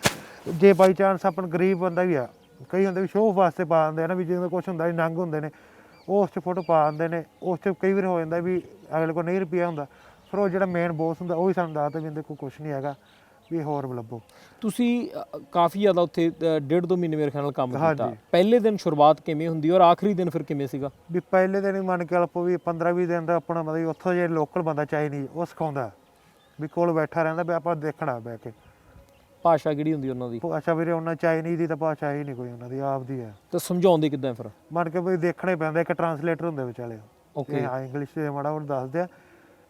ਜੇ ਬਾਈ ਚਾਂਸ ਆਪਣ ਗਰੀਬ ਬੰਦਾ ਵੀ ਆ ਕਈ ਹੁੰਦੇ ਵੀ ਸ਼ੋਅ ਵਾਸਤੇ ਪਾ ਦਿੰਦੇ ਆ ਨਾ ਵੀ ਜਿਵੇਂ ਕੁਝ ਹੁੰਦਾ ਵੀ ਨੰਗ ਹੁੰਦੇ ਨੇ ਉਹ ਉਸ 'ਚ ਫੋਟੋ ਪਾ ਦਿੰਦੇ ਨੇ ਉਸ 'ਚ ਕਈ ਵਾਰ ਹੋ ਜਾਂਦਾ ਵੀ ਅਗਲੇ ਕੋਲ ਨਹੀਂ ਰੁਪਈਆ ਹੁੰਦਾ। ਫਿਰ ਉਹ ਜਿਹੜਾ ਮੇਨ ਬੋਸ ਹੁੰਦਾ ਉਹ ਵੀ ਸਾਨੂੰ ਦੱਸਦਾ ਵੀ ਇਹਦੇ ਕੋਲ ਕੁਝ ਨਹੀਂ ਹੈਗਾ। ਵੀ ਹੋਰ ਲੱਭੋ। ਤੁਸੀਂ ਅ, ਕਾਫੀ ਜ਼ਿਆਦਾ ਉੱਥੇ ਅ, ਡੇਢ ਦੋ ਮਹੀਨੇ ਮੇਰੇ ਖਿਆਲ ਨਾਲ ਕੰਮ ਕੀਤਾ। ਪਹਿਲੇ ਦਿਨ ਸ਼ੁਰੂਆਤ ਕਿਵੇਂ ਹੁੰਦੀ ਔਰ ਆਖਰੀ ਦਿਨ ਫਿਰ ਕਿਵੇਂ ਸੀਗਾ? ਵੀ ਪਹਿਲੇ ਦਿਨ ਹੀ ਮੰਨ ਕੇ ਆਪੋ ਵੀ 15 20 ਦਿਨ ਦਾ ਆਪਣਾ ਮਤਲਬ ਉੱਥੋਂ ਜੇ ਲੋਕਲ ਬੰਦਾ ਚਾਹੀਦੀ ਉਹ ਸਿਖਾਉਂਦਾ। ਵੀ ਕੋਲ ਬੈਠਾ ਰਹਿੰਦਾ ਵੀ ਆਪਾਂ ਦੇਖਣਾ ਬਹਿ ਕੇ। ਭਾਸ਼ਾ ਕਿਹੜੀ ਹੁੰਦੀ ਉਹਨਾਂ ਦੀ? ਭਾਸ਼ਾ ਵੀਰੇ ਉਹਨਾਂ ਚਾਈਨੀਜ਼ ਦੀ ਤਾਂ ਭਾਸ਼ਾ ਹੀ ਨਹੀਂ ਕੋਈ ਉਹਨਾਂ ਦੀ ਆਪ ਦੀ ਹੈ। ਤੇ ਸਮਝਾਉਂਦੇ ਕਿਦਾਂ ਫਿਰ? ਮੰਨ ਕੇ ਵੀ ਦੇਖਣੇ ਪੈਂਦਾ ਇੱਕ ਟਰਾਂਸਲੇਟਰ ਹੁੰਦੇ ਵਿਚਾਲੇ। ਓਕੇ ਇਹ ਇੰਗਲਿਸ਼ ਦੇ ਮਾੜਾ ਉਹ ਦੱਸਦੇ ਆ।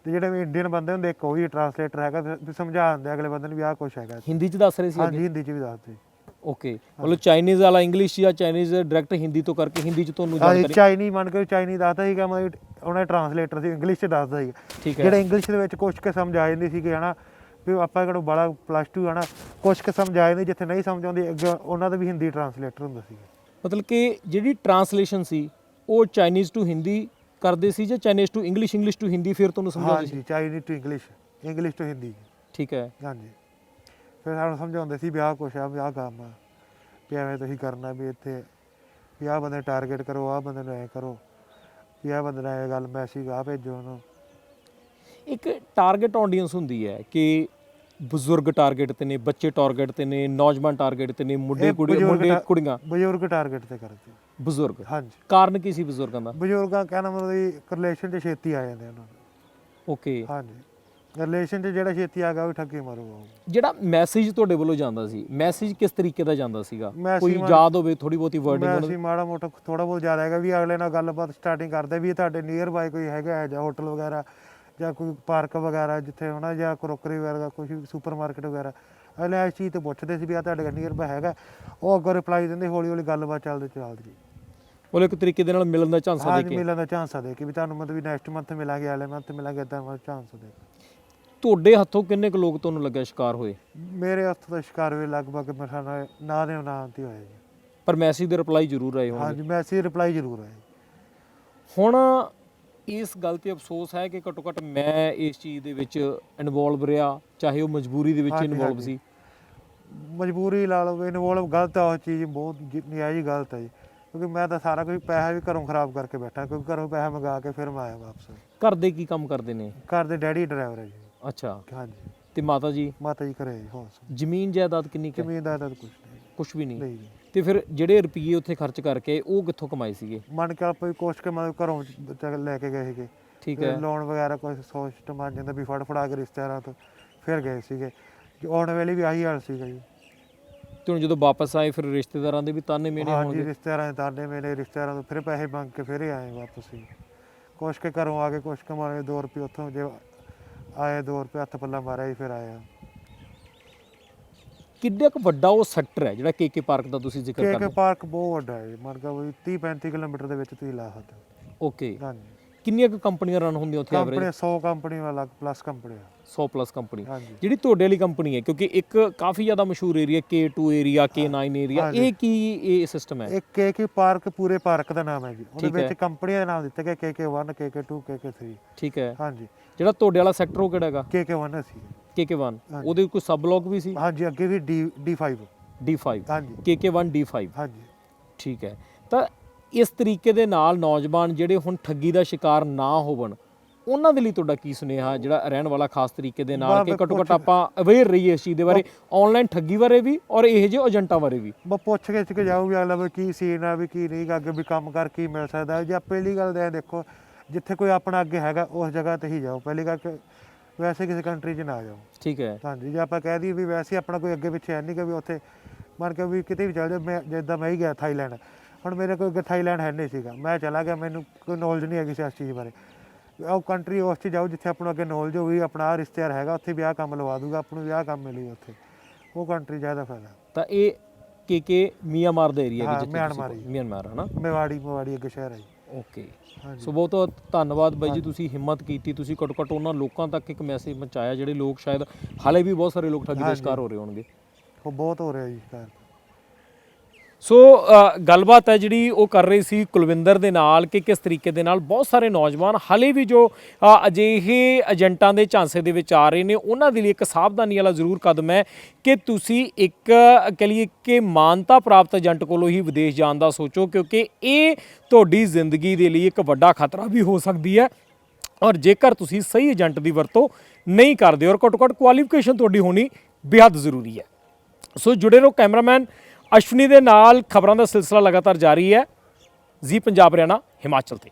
ਤੇ ਜਿਹੜੇ ਵੀ ਇੰਡੀਅਨ ਬੰਦੇ ਹੁੰਦੇ ਇੱਕ ਉਹ ਵੀ ਟਰਾਂਸਲੇਟਰ ਹੈਗਾ ਵੀ ਸਮਝਾ ਦਿੰਦੇ ਅਗਲੇ ਬੰਦੇ ਨੂੰ ਵੀ ਆਹ ਕੁਛ ਹੈਗਾ। ਹਿੰਦੀ ਚ ਦੱਸ ਰਹੇ ਸੀ ਹਾਂਜੀ ਹਿੰਦੀ ਚ ਵੀ ਦੱਸਦੇ ਓਕੇ ਮਤਲਬ ਚਾਈਨੀਜ਼ ਵਾਲਾ ਇੰਗਲਿਸ਼ ਜਾਂ ਚਾਈਨੀਜ਼ ਡਾਇਰੈਕਟ ਹਿੰਦੀ ਤੋਂ ਕਰਕੇ ਹਿੰਦੀ ਚ ਤੁਹਾਨੂੰ ਜਾਣਕਾਰੀ ਚਾਈਨੀ ਮੰਨ ਕੇ ਚਾਈਨੀ ਦੱਸਦਾ ਸੀਗਾ ਮਤਲਬ ਉਹਨੇ ਟਰਾਂਸਲੇਟਰ ਸੀ ਇੰਗਲਿਸ਼ ਚ ਦੱਸਦਾ ਸੀਗਾ। ਜਿਹੜਾ ਇੰਗਲਿਸ਼ ਦੇ ਵਿੱਚ ਕੁਛ ਕੁ ਸਮਝ ਆ ਜਾਂਦੀ ਸੀਗੀ ਹਨਾ ਵੀ ਆਪਾਂ ਕਿਹੜਾ ਬੜਾ ਪਲੱਸ 2 ਹਨਾ ਕੁਛ ਕੁ ਸਮਝ ਆ ਜਾਂਦੀ ਜਿੱਥੇ ਨਹੀਂ ਸਮਝ ਆਉਂਦੀ ਉਹਨਾਂ ਦਾ ਵੀ ਹਿੰਦੀ ਟਰਾਂਸਲੇਟਰ ਹੁੰਦਾ ਸੀ ਮਤਲਬ ਕਿ ਜਿਹੜੀ ਟਰਾਂਸਲੇਸ਼ਨ ਸੀ ਉਹ ਚਾਈਨੀਜ਼ ਟੂ ਹਿੰਦੀ ਕਰਦੇ ਸੀ ਜਾਂ Chinese to English English to Hindi ਫਿਰ ਤੁਹਾਨੂੰ ਸਮਝਾਉਂਦੇ ਸੀ? ਹਾਂਜੀ Chinese to English English to Hindi ਠੀਕ ਹੈ। ਹਾਂਜੀ। ਫਿਰ ਸਾਨੂੰ ਸਮਝਾਉਂਦੇ ਸੀ ਵੀ ਆਹ ਕੁਛ ਆ ਵੀ ਆਹ ਕੰਮ ਆ ਵੀ ਐਵੇਂ ਤੁਸੀਂ ਕਰਨਾ ਵੀ ਇੱਥੇ ਵੀ ਆਹ ਬੰਦੇ ਟਾਰਗੇਟ ਕਰੋ ਆਹ ਬੰਦੇ ਨੂੰ ਐ ਕਰੋ ਵੀ ਆਹ ਬੰਦੇ ਨਾਲ ਇਹ ਗੱਲ ਮੈਸੇਜ ਆ ਭੇਜੋ ਉਹਨੂੰ। ਇੱਕ ਟਾਰਗੇਟ ਆਡੀਅנס ਹੁੰਦੀ ਹੈ ਕਿ ਬਜ਼ੁਰਗ ਟਾਰਗੇਟ ਤੇ ਨੇ ਬੱਚੇ ਟਾਰਗੇਟ ਤੇ ਨੇ ਨੌਜਵਾਨ ਟਾਰਗੇਟ ਤੇ ਨੇ ਮੁੰਡੇ ਇਹ ਕੁੜੀ ਬਜ਼ੁਰਗ ਮੁੰਡੇ ਟਾ- ਕੁੜੀਆਂ। ਬਜ਼ੁਰਗ ਟਾਰਗੇਟ ਤੇ ਕਰਦੇ। ਬਜ਼ੁਰਗ। ਹਾਂਜੀ। ਕਾਰਨ ਕੀ ਸੀ ਬਜ਼ੁਰਗਾਂ ਦਾ? ਬਜ਼ੁਰਗਾਂ ਕਹਿਣਾ ਮਤਲਬ ਰਿਲੇਸ਼ਨ 'ਚ ਛੇਤੀ ਆ ਜਾਂਦੇ ਉਹਨਾਂ ਨੂੰ ਓਕੇ ਹਾਂਜੀ। ਰਿਲੇਸ਼ਨ 'ਚ ਜਿਹੜਾ ਛੇਤੀ ਆ ਗਿਆ ਉਹ ਠੱਗੀ ਮਾਰੂਗਾ ਉਹ। ਜਿਹੜਾ ਮੈਸੇਜ ਤੁਹਾਡੇ ਵੱਲੋਂ ਜਾਂਦਾ ਸੀ ਮੈਸੇਜ ਕਿਸ ਤਰੀਕੇ ਦਾ ਜਾਂਦਾ ਸੀਗਾ? Message ਕੋਈ ਮਾ- ਯਾਦ ਹੋਵੇ ਥੋੜੀ ਬਹੁਤੀ ਵਰਡਿੰਗ ਮੈਂ ਅਸੀਂ ਮਾੜਾ ਮੋਟਾ ਥੋੜਾ ਬਹੁਤ ਜ਼ਿਆਦਾ ਹੈਗਾ ਵੀ ਅਗਲੇ ਨਾਲ ਗੱਲਬਾਤ ਸਟਾਰਟਿੰਗ ਕਰਦੇ ਵੀ ਇਹ ਤੁਹਾਡੇ ਨੀਅਰ ਬਾਈ ਕੋਈ ਹੈਗਾ ਹੈ ਜਾਂ ਹੋਟਲ ਵਗੈਰਾ ਜਾਂ ਕੋਈ ਪਾਰਕ ਵਗੈਰਾ ਜਿੱਥੇ ਹੋਣਾ ਜਾਂ ਕਰੋਕਰੀ ਵਗੈਰਾ ਕੁਝ ਸੁਪਰਮਾਰਕਟ ਵਗੈਰਾ। ਅਗਲੇ ਇਸ ਚੀਜ਼ ਤੇ ਪੁੱਛਦੇ ਸੀ ਵੀ ਆ ਤੁਹਾਡੇ ਨੀਅਰ ਬਾਈ ਹੈਗਾ ਉਹ ਅੱਗੋਂ ਰਿਪਲਾਈ ਦਿੰਦੇ ਹੌਲੀ ਹੌਲੀ ਗੱਲਬਾਤ ਚੱਲਦੇ ਚੱਲਦੀ। ਵੱਲੋਂ ਇੱਕ ਤਰੀਕੇ ਦੇ ਨਾਲ ਮਿਲਣ ਦਾ ਝਾਂਸਾ ਦੇ ਹਾਂਜੀ ਕੇ। ਮਿਲਣ ਦਾ ਚਾਂਸ ਆ ਦੇ ਕਿ ਵੀ ਤੁਹਾਨੂੰ ਮਤਲਬ ਵੀ ਨੈਕਸਟ ਮੰਥ ਮਿਲਾਂਗੇ ਅਗਲੇ ਮੰਥ ਮਿਲਾਂਗੇ ਇਦਾਂ ਚਾਂਸ ਦੇ ਤੁਹਾਡੇ ਹੱਥੋਂ ਕਿੰਨੇ ਕੁ ਲੋਕ ਤੁਹਾਨੂੰ ਲੱਗਿਆ ਸ਼ਿਕਾਰ ਹੋਏ? ਮੇਰੇ ਹੱਥ ਦਾ ਸ਼ਿਕਾਰ ਹੋਏ ਲਗਭਗ ਮੇਰੇ ਨਾ ਦੇ ਨਾ ਤੇ ਹੋਇਆ ਜੀ। ਪਰ ਮੈਸੇਜ ਦੇ ਰਿਪਲਾਈ ਜ਼ਰੂਰ ਆਏ ਹੋਣਗੇ। ਹਾਂਜੀ ਮੈਸੇਜ ਰਿਪਲਾਈ ਜ਼ਰੂਰ ਆਇਆ ਜੀ। ਹੁਣ ਇਸ ਗੱਲ ਤੇ ਅਫਸੋਸ ਹੈ ਕਿ ਘੱਟੋ ਘੱਟ ਮੈਂ ਇਸ ਚੀਜ਼ ਦੇ ਵਿੱਚ ਇਨਵੋਲਵ ਰਿਹਾ ਚਾਹੇ ਉਹ ਮਜਬੂਰੀ ਦੇ ਵਿੱਚ ਹਾਂਜੀ, ਇਨਵੋਲਵ ਹਾਂਜੀ। ਸੀ। ਮਜਬੂਰੀ ਲਾ ਲਓ ਇਨਵੋਲਵ ਗਲਤ ਆ ਉਹ ਚੀਜ਼ ਬਹੁਤ ਜ- ਨਜਾਇਜ਼ ਗਲਤ ਹੈ ਜੀ। ਕਿਉਂਕਿ ਮੈਂ ਤਾਂ ਸਾਰਾ ਕੁਝ ਪੈਸਾ ਵੀ ਘਰੋਂ ਖਰਾਬ ਕਰਕੇ ਬੈਠਾ ਕਿਉਂਕਿ ਘਰੋਂ ਪੈਸਾ ਮੰਗਾ ਕੇ ਫਿਰ ਮੈਂ ਆਇਆ ਵਾਪਸ। ਘਰ ਦੇ ਕੀ ਕੰਮ ਕਰਦੇ ਨੇ? ਘਰ ਦੇ ਡੈਡੀ ਡਰਾਈਵਰ ਹੈ ਜੀ। ਅੱਛਾ। ਹਾਂਜੀ। ਤੇ ਮਾਤਾ ਜੀ? ਮਾਤਾ ਜੀ ਘਰੇ ਹੋਸ ਜ਼ਮੀਨ ਜਾਇਦਾਦ ਕਿੰਨੀ ਕੁ ਜ਼ਮੀਨ ਦਾ ਤਾਂ ਕੁਝ ਨਹੀਂ। ਕੁਝ ਵੀ ਨਹੀਂ। ਨਹੀਂ ਜੀ। ਤੇ ਫਿਰ ਜਿਹੜੇ ਰੁਪਏ ਉੱਥੇ ਖਰਚ ਕਰਕੇ ਉਹ ਕਿੱਥੋਂ ਕਮਾਏ ਸੀਗੇ? ਮੰਨ ਕੇ ਆਪਾਂ ਵੀ ਕੋਸ਼ ਕੇ ਮਤਲਬ ਘਰੋਂ ਲੈ ਕੇ ਗਏ ਸੀਗੇ। ਠੀਕ ਹੈ। ਲੋਨ ਵਗੈਰਾ ਕੋਈ ਸੋਚ ਬਣ ਜਾਂਦਾ ਵੀ ਫੜ ਫੜਾ ਕੇ ਰਿਸ਼ਤੇਦਾਰਾਂ ਤੋਂ ਫਿਰ ਗਏ ਸੀਗੇ। ਆਉਣ ਵੇਲੇ ਵੀ ਆਹੀ ਹਾਲ ਸੀਗਾ ਜੀ। ਤੇ ਹੁਣ ਜਦੋਂ ਵਾਪਸ ਆਏ ਫਿਰ ਰਿਸ਼ਤੇਦਾਰਾਂ ਦੇ ਵੀ ਤਾਨੇ ਮੇਨੇ ਹਾਂਜੀ ਹੋਣਗੇ? ਰਿਸ਼ਤੇਦਾਰਾਂ ਦੇ ਤਾਨੇ ਮੇਰੇ ਰਿਸ਼ਤੇਦਾਰਾਂ ਤੋਂ ਫਿਰ ਪੈਸੇ ਮੰਗ ਕੇ ਫਿਰ ਹੀ ਆਏ ਵਾਪਸ ਹੀ। ਕੁਛ ਕੇ ਘਰੋਂ ਆ ਕੇ ਕੁਛ ਕਮਾਏ 2 ਰੁਪਏ ਉੱਥੋਂ ਜੇ ਆਏ 2 ਰੁਪਏ ਹੱਥ ਪੱਲਾ ਮਾਰਿਆ ਜੀ ਫਿਰ ਆਇਆ। ਕਿੱਡਾ ਕੁ ਵੱਡਾ ਉਹ ਸੈਕਟਰ ਹੈ ਜਿਹੜਾ ਕੇਕੇ ਪਾਰਕ ਦਾ ਤੁਸੀਂ ਜ਼ਿਕਰ ਕੇ ਕਰਦੇ ਕੇ ਪਾਰਕ ਬਹੁਤ ਵੱਡਾ ਹੈ ਮੰਨ ਕੇ ਵੀ 30 35 ਕਿਲੋਮੀਟਰ ਦੇ ਵਿੱਚ ਤੁਸੀਂ ਲਾ ਸਕਦੇ ਹੋ। ਓਕੇ। ਹਾਂਜੀ। ਕਿੰਨੀਆਂ ਕੁ ਕੰਪਨੀਆਂ ਰਨ ਹੁੰਦੀਆਂ ਉੱਥੇ ਐਵਰੇਜ ਕੰਪਨੀ 100 ਕੰਪਨੀ ਵਾਲਾ ਪਲੱਸ ਕੰਪਨੀ 100 ਪਲੱਸ ਕੰਪਨੀ। ਹਾਂਜੀ। ਜਿਹੜੀ ਤੁਹਾਡੇ ਵਾਲੀ ਕੰਪਨੀ ਹੈ ਕਿਉਂਕਿ ਇੱਕ ਕਾਫੀ ਜ਼ਿਆਦਾ ਮਸ਼ਹੂਰ area K2 area K9 area ਹਾਂਜੀ। ਇਹ ਕੀ ਇਹ ਸਿਸਟਮ ਹੈ? ਇੱਕ ਕੇ ਕੇ ਪਾਰਕ ਪੂਰੇ ਪਾਰਕ ਦਾ ਨਾਮ ਹੈ ਜੀ। ਉਹਦੇ ਠੀਕ ਹੈ। ਵਿੱਚ ਕੰਪਨੀ ਦਾ ਨਾਮ ਦਿੱਤਾ ਗਿਆ KK1 KK2 KK3 ਠੀਕ ਹੈ। ਹਾਂਜੀ। ਜਿਹੜਾ ਤੁਹਾਡੇ ਵਾਲਾ ਸੈਕਟਰ ਉਹ ਕਿਹੜਾ ਹੈਗਾ? KK1 ਸੀ। KK1 ਹਾਂਜੀ। ਉਹਦੇ ਕੋਈ ਸਬ ਬਲੌਕ ਵੀ ਸੀ? ਹਾਂਜੀ ਅੱਗੇ ਵੀ D D5 D5 ਹਾਂਜੀ। KK1 D5 ਹਾਂਜੀ। ਠੀਕ ਹੈ। ਤਾਂ ਇਸ ਤਰੀਕੇ ਦੇ ਨਾਲ ਨੌਜਵਾਨ ਜਿਹੜੇ ਹੁਣ ਠੱਗੀ ਦਾ ਸ਼ਿਕਾਰ ਨਾ ਹੋਵਣ ਉਹਨਾਂ ਦੇ ਲਈ ਤੁਹਾਡਾ ਕੀ ਸੁਨੇਹਾ ਜਿਹੜਾ ਰਹਿਣ ਵਾਲਾ ਖਾਸ ਤਰੀਕੇ ਦੇ ਨਾਲ ਬਸ ਕਿ ਬਸ ਘੱਟੋ ਘੱਟ ਆਪਾਂ ਅਵੇਅਰ ਰਹੀਏ ਇਸ ਚੀਜ਼ ਦੇ ਬਾਰੇ ਆਨਲਾਈਨ ਠੱਗੀ ਬਾਰੇ ਵੀ ਔਰ ਇਹੋ ਜਿਹੇ ਏਜੰਟਾਂ ਬਾਰੇ ਵੀ। ਮੈਂ ਪੁੱਛ ਕੇ ਕਿ ਜਾਊਗੀ ਅਗਲਾ ਵੀ ਕੀ ਸੀਨ ਆ ਵੀ ਕੀ ਨਹੀਂ ਅੱਗੇ ਵੀ ਕੰਮ ਕਰ ਕੀ ਮਿਲ ਸਕਦਾ। ਜੇ ਆਪ ਪਹਿਲੀ ਗੱਲ ਇਹ ਦੇਖੋ ਜਿੱਥੇ ਕੋਈ ਆਪਣਾ ਅੱਗੇ ਹੈਗਾ ਉਸ ਜਗ੍ਹਾ ਤੇ ਹੀ ਜਾਓ। ਪਹਿਲੀ ਗੱਲ ਕਿ ਵੈਸੇ ਕਿਸੇ ਕੰਟਰੀ 'ਚ ਨਾ ਜਾਓ। ਠੀਕ ਹੈ। ਹਾਂਜੀ ਜੇ ਆਪਾਂ ਕਹਿ ਦਈਏ ਵੀ ਵੈਸੇ ਆਪਣਾ ਕੋਈ ਅੱਗੇ ਪਿੱਛੇ ਹੈ ਨਹੀਂ ਕਿ ਵੀ ਉੱਥੇ ਮੰਨ ਕੇ ਵੀ ਕਿਤੇ ਵੀ ਚੱਲ ਜਾ ਮੈਂ ਜਿੱਦਾਂ ਮੈਂ ਹੀ ਗਿਆ ਥਾਈਲੈਂਡ। ਹੁਣ ਮੇਰੇ ਕੋਲ ਅੱਗੇ ਥਾਈਲੈਂਡ ਹੈ ਨਹੀਂ ਸੀਗਾ। ਮੈਂ ਚਲਾ ਗਿਆ ਮੈਨੂੰ ਕੋਈ ਨੌਲੇਜ ਨਹੀਂ ਹੈਗੀ ਇਸ ਚੀਜ਼ ਬਾਰੇ। ਉਹ ਕੰਟਰੀ ਉਸ 'ਚ ਜਾਓ ਜਿੱਥੇ ਆਪਾਂ ਨੂੰ ਅੱਗੇ ਨੌਲੇਜ ਹੋਊਗੀ ਆਪਣਾ ਰਿਸ਼ਤੇਦਾਰ ਹੈਗਾ ਉੱਥੇ ਵੀ ਆਹ ਕੰਮ ਲਵਾ ਦੂਗਾ ਆਪਾਂ ਨੂੰ ਵੀ ਆਹ ਕੰਮ ਮਿਲੂਗਾ ਉੱਥੇ। ਉਹ ਕੰਟਰੀ ਜ਼ਿਆਦਾ ਫਾਇਦਾ। ਤਾਂ ਇਹ KK ਮਿਆਂਮਾਰ ਦਾ ਏਰੀਆ ਜਿੱਥੇ ਮਿਆਂਮਾਰ। ਮਿਆਂਮਾਰ ਹੈ। ਨਾ ਮੇਵਾੜੀ ਮੇਵਾੜੀ ਅੱਗੇ ਸ਼ਹਿਰ ਹੈ ਓਕੇ। ਸੋ ਬਹੁਤ ਬਹੁਤ ਧੰਨਵਾਦ ਬਾਈ ਜੀ ਤੁਸੀਂ ਹਿੰਮਤ ਕੀਤੀ ਤੁਸੀਂ ਘੱਟੋ ਘੱਟ ਉਹਨਾਂ ਲੋਕਾਂ ਤੱਕ ਇੱਕ ਮੈਸੇਜ ਪਹੁੰਚਾਇਆ ਜਿਹੜੇ ਲੋਕ ਸ਼ਾਇਦ ਹਾਲੇ ਵੀ ਬਹੁਤ ਸਾਰੇ ਲੋਕ ਠੱਗੀ ਦਾ। ਸ਼ਿਕਾਰ ਹੋ ਰਹੇ ਹੋਣਗੇ। ਉਹ ਬਹੁਤ ਹੋ ਰਿਹਾ ਜੀ ਸ਼ਿਕਾਰ। ਸੋ ਗੱਲਬਾਤ ਹੈ ਜਿਹੜੀ ਉਹ ਕਰ ਰਹੀ ਸੀ ਕੁਲਵਿੰਦਰ ਦੇ ਨਾਲ ਕਿ ਕਿਸ ਤਰੀਕੇ ਦੇ ਨਾਲ ਬਹੁਤ ਸਾਰੇ ਨੌਜਵਾਨ ਹਾਲੇ ਵੀ ਜੋ ਅਜਿਹੇ ਏਜੰਟਾਂ ਦੇ ਝਾਂਸੇ ਦੇ ਵਿੱਚ ਆ ਰਹੇ ਨੇ, ਉਹਨਾਂ ਦੇ ਲਈ ਇੱਕ ਸਾਵਧਾਨੀ ਵਾਲਾ ਜ਼ਰੂਰ ਕਦਮ ਹੈ ਕਿ ਤੁਸੀਂ ਇੱਕ, ਕਹ ਲਈਏ ਕਿ ਮਾਨਤਾ ਪ੍ਰਾਪਤ ਏਜੰਟ ਕੋਲੋਂ ਹੀ ਵਿਦੇਸ਼ ਜਾਣ ਦਾ ਸੋਚੋ, ਕਿਉਂਕਿ ਇਹ ਤੁਹਾਡੀ ਜ਼ਿੰਦਗੀ ਦੇ ਲਈ ਇੱਕ ਵੱਡਾ ਖਤਰਾ ਵੀ ਹੋ ਸਕਦੀ ਹੈ ਔਰ ਜੇਕਰ ਤੁਸੀਂ ਸਹੀ ਏਜੰਟ ਦੀ ਵਰਤੋਂ ਨਹੀਂ ਕਰਦੇ ਔਰ ਘੱਟੋ ਘੱਟ ਕੁਆਲੀਫਿਕੇਸ਼ਨ ਤੁਹਾਡੀ ਹੋਣੀ ਬੇहद ਜ਼ਰੂਰੀ ਹੈ। ਸੋ ਜੁੜੇ ਰਹੋ ਕੈਮਰਾਮੈਨ ਅਸ਼ਵਨੀ ਦੇ ਨਾਲ ਖਬਰਾਂ ਦਾ ਸਿਲਸਿਲਾ ਲਗਾਤਾਰ ਜਾਰੀ ਹੈ। ਜੀ ਪੰਜਾਬ ਹਰਿਆਣਾ ਹਿਮਾਚਲ ਤੇ।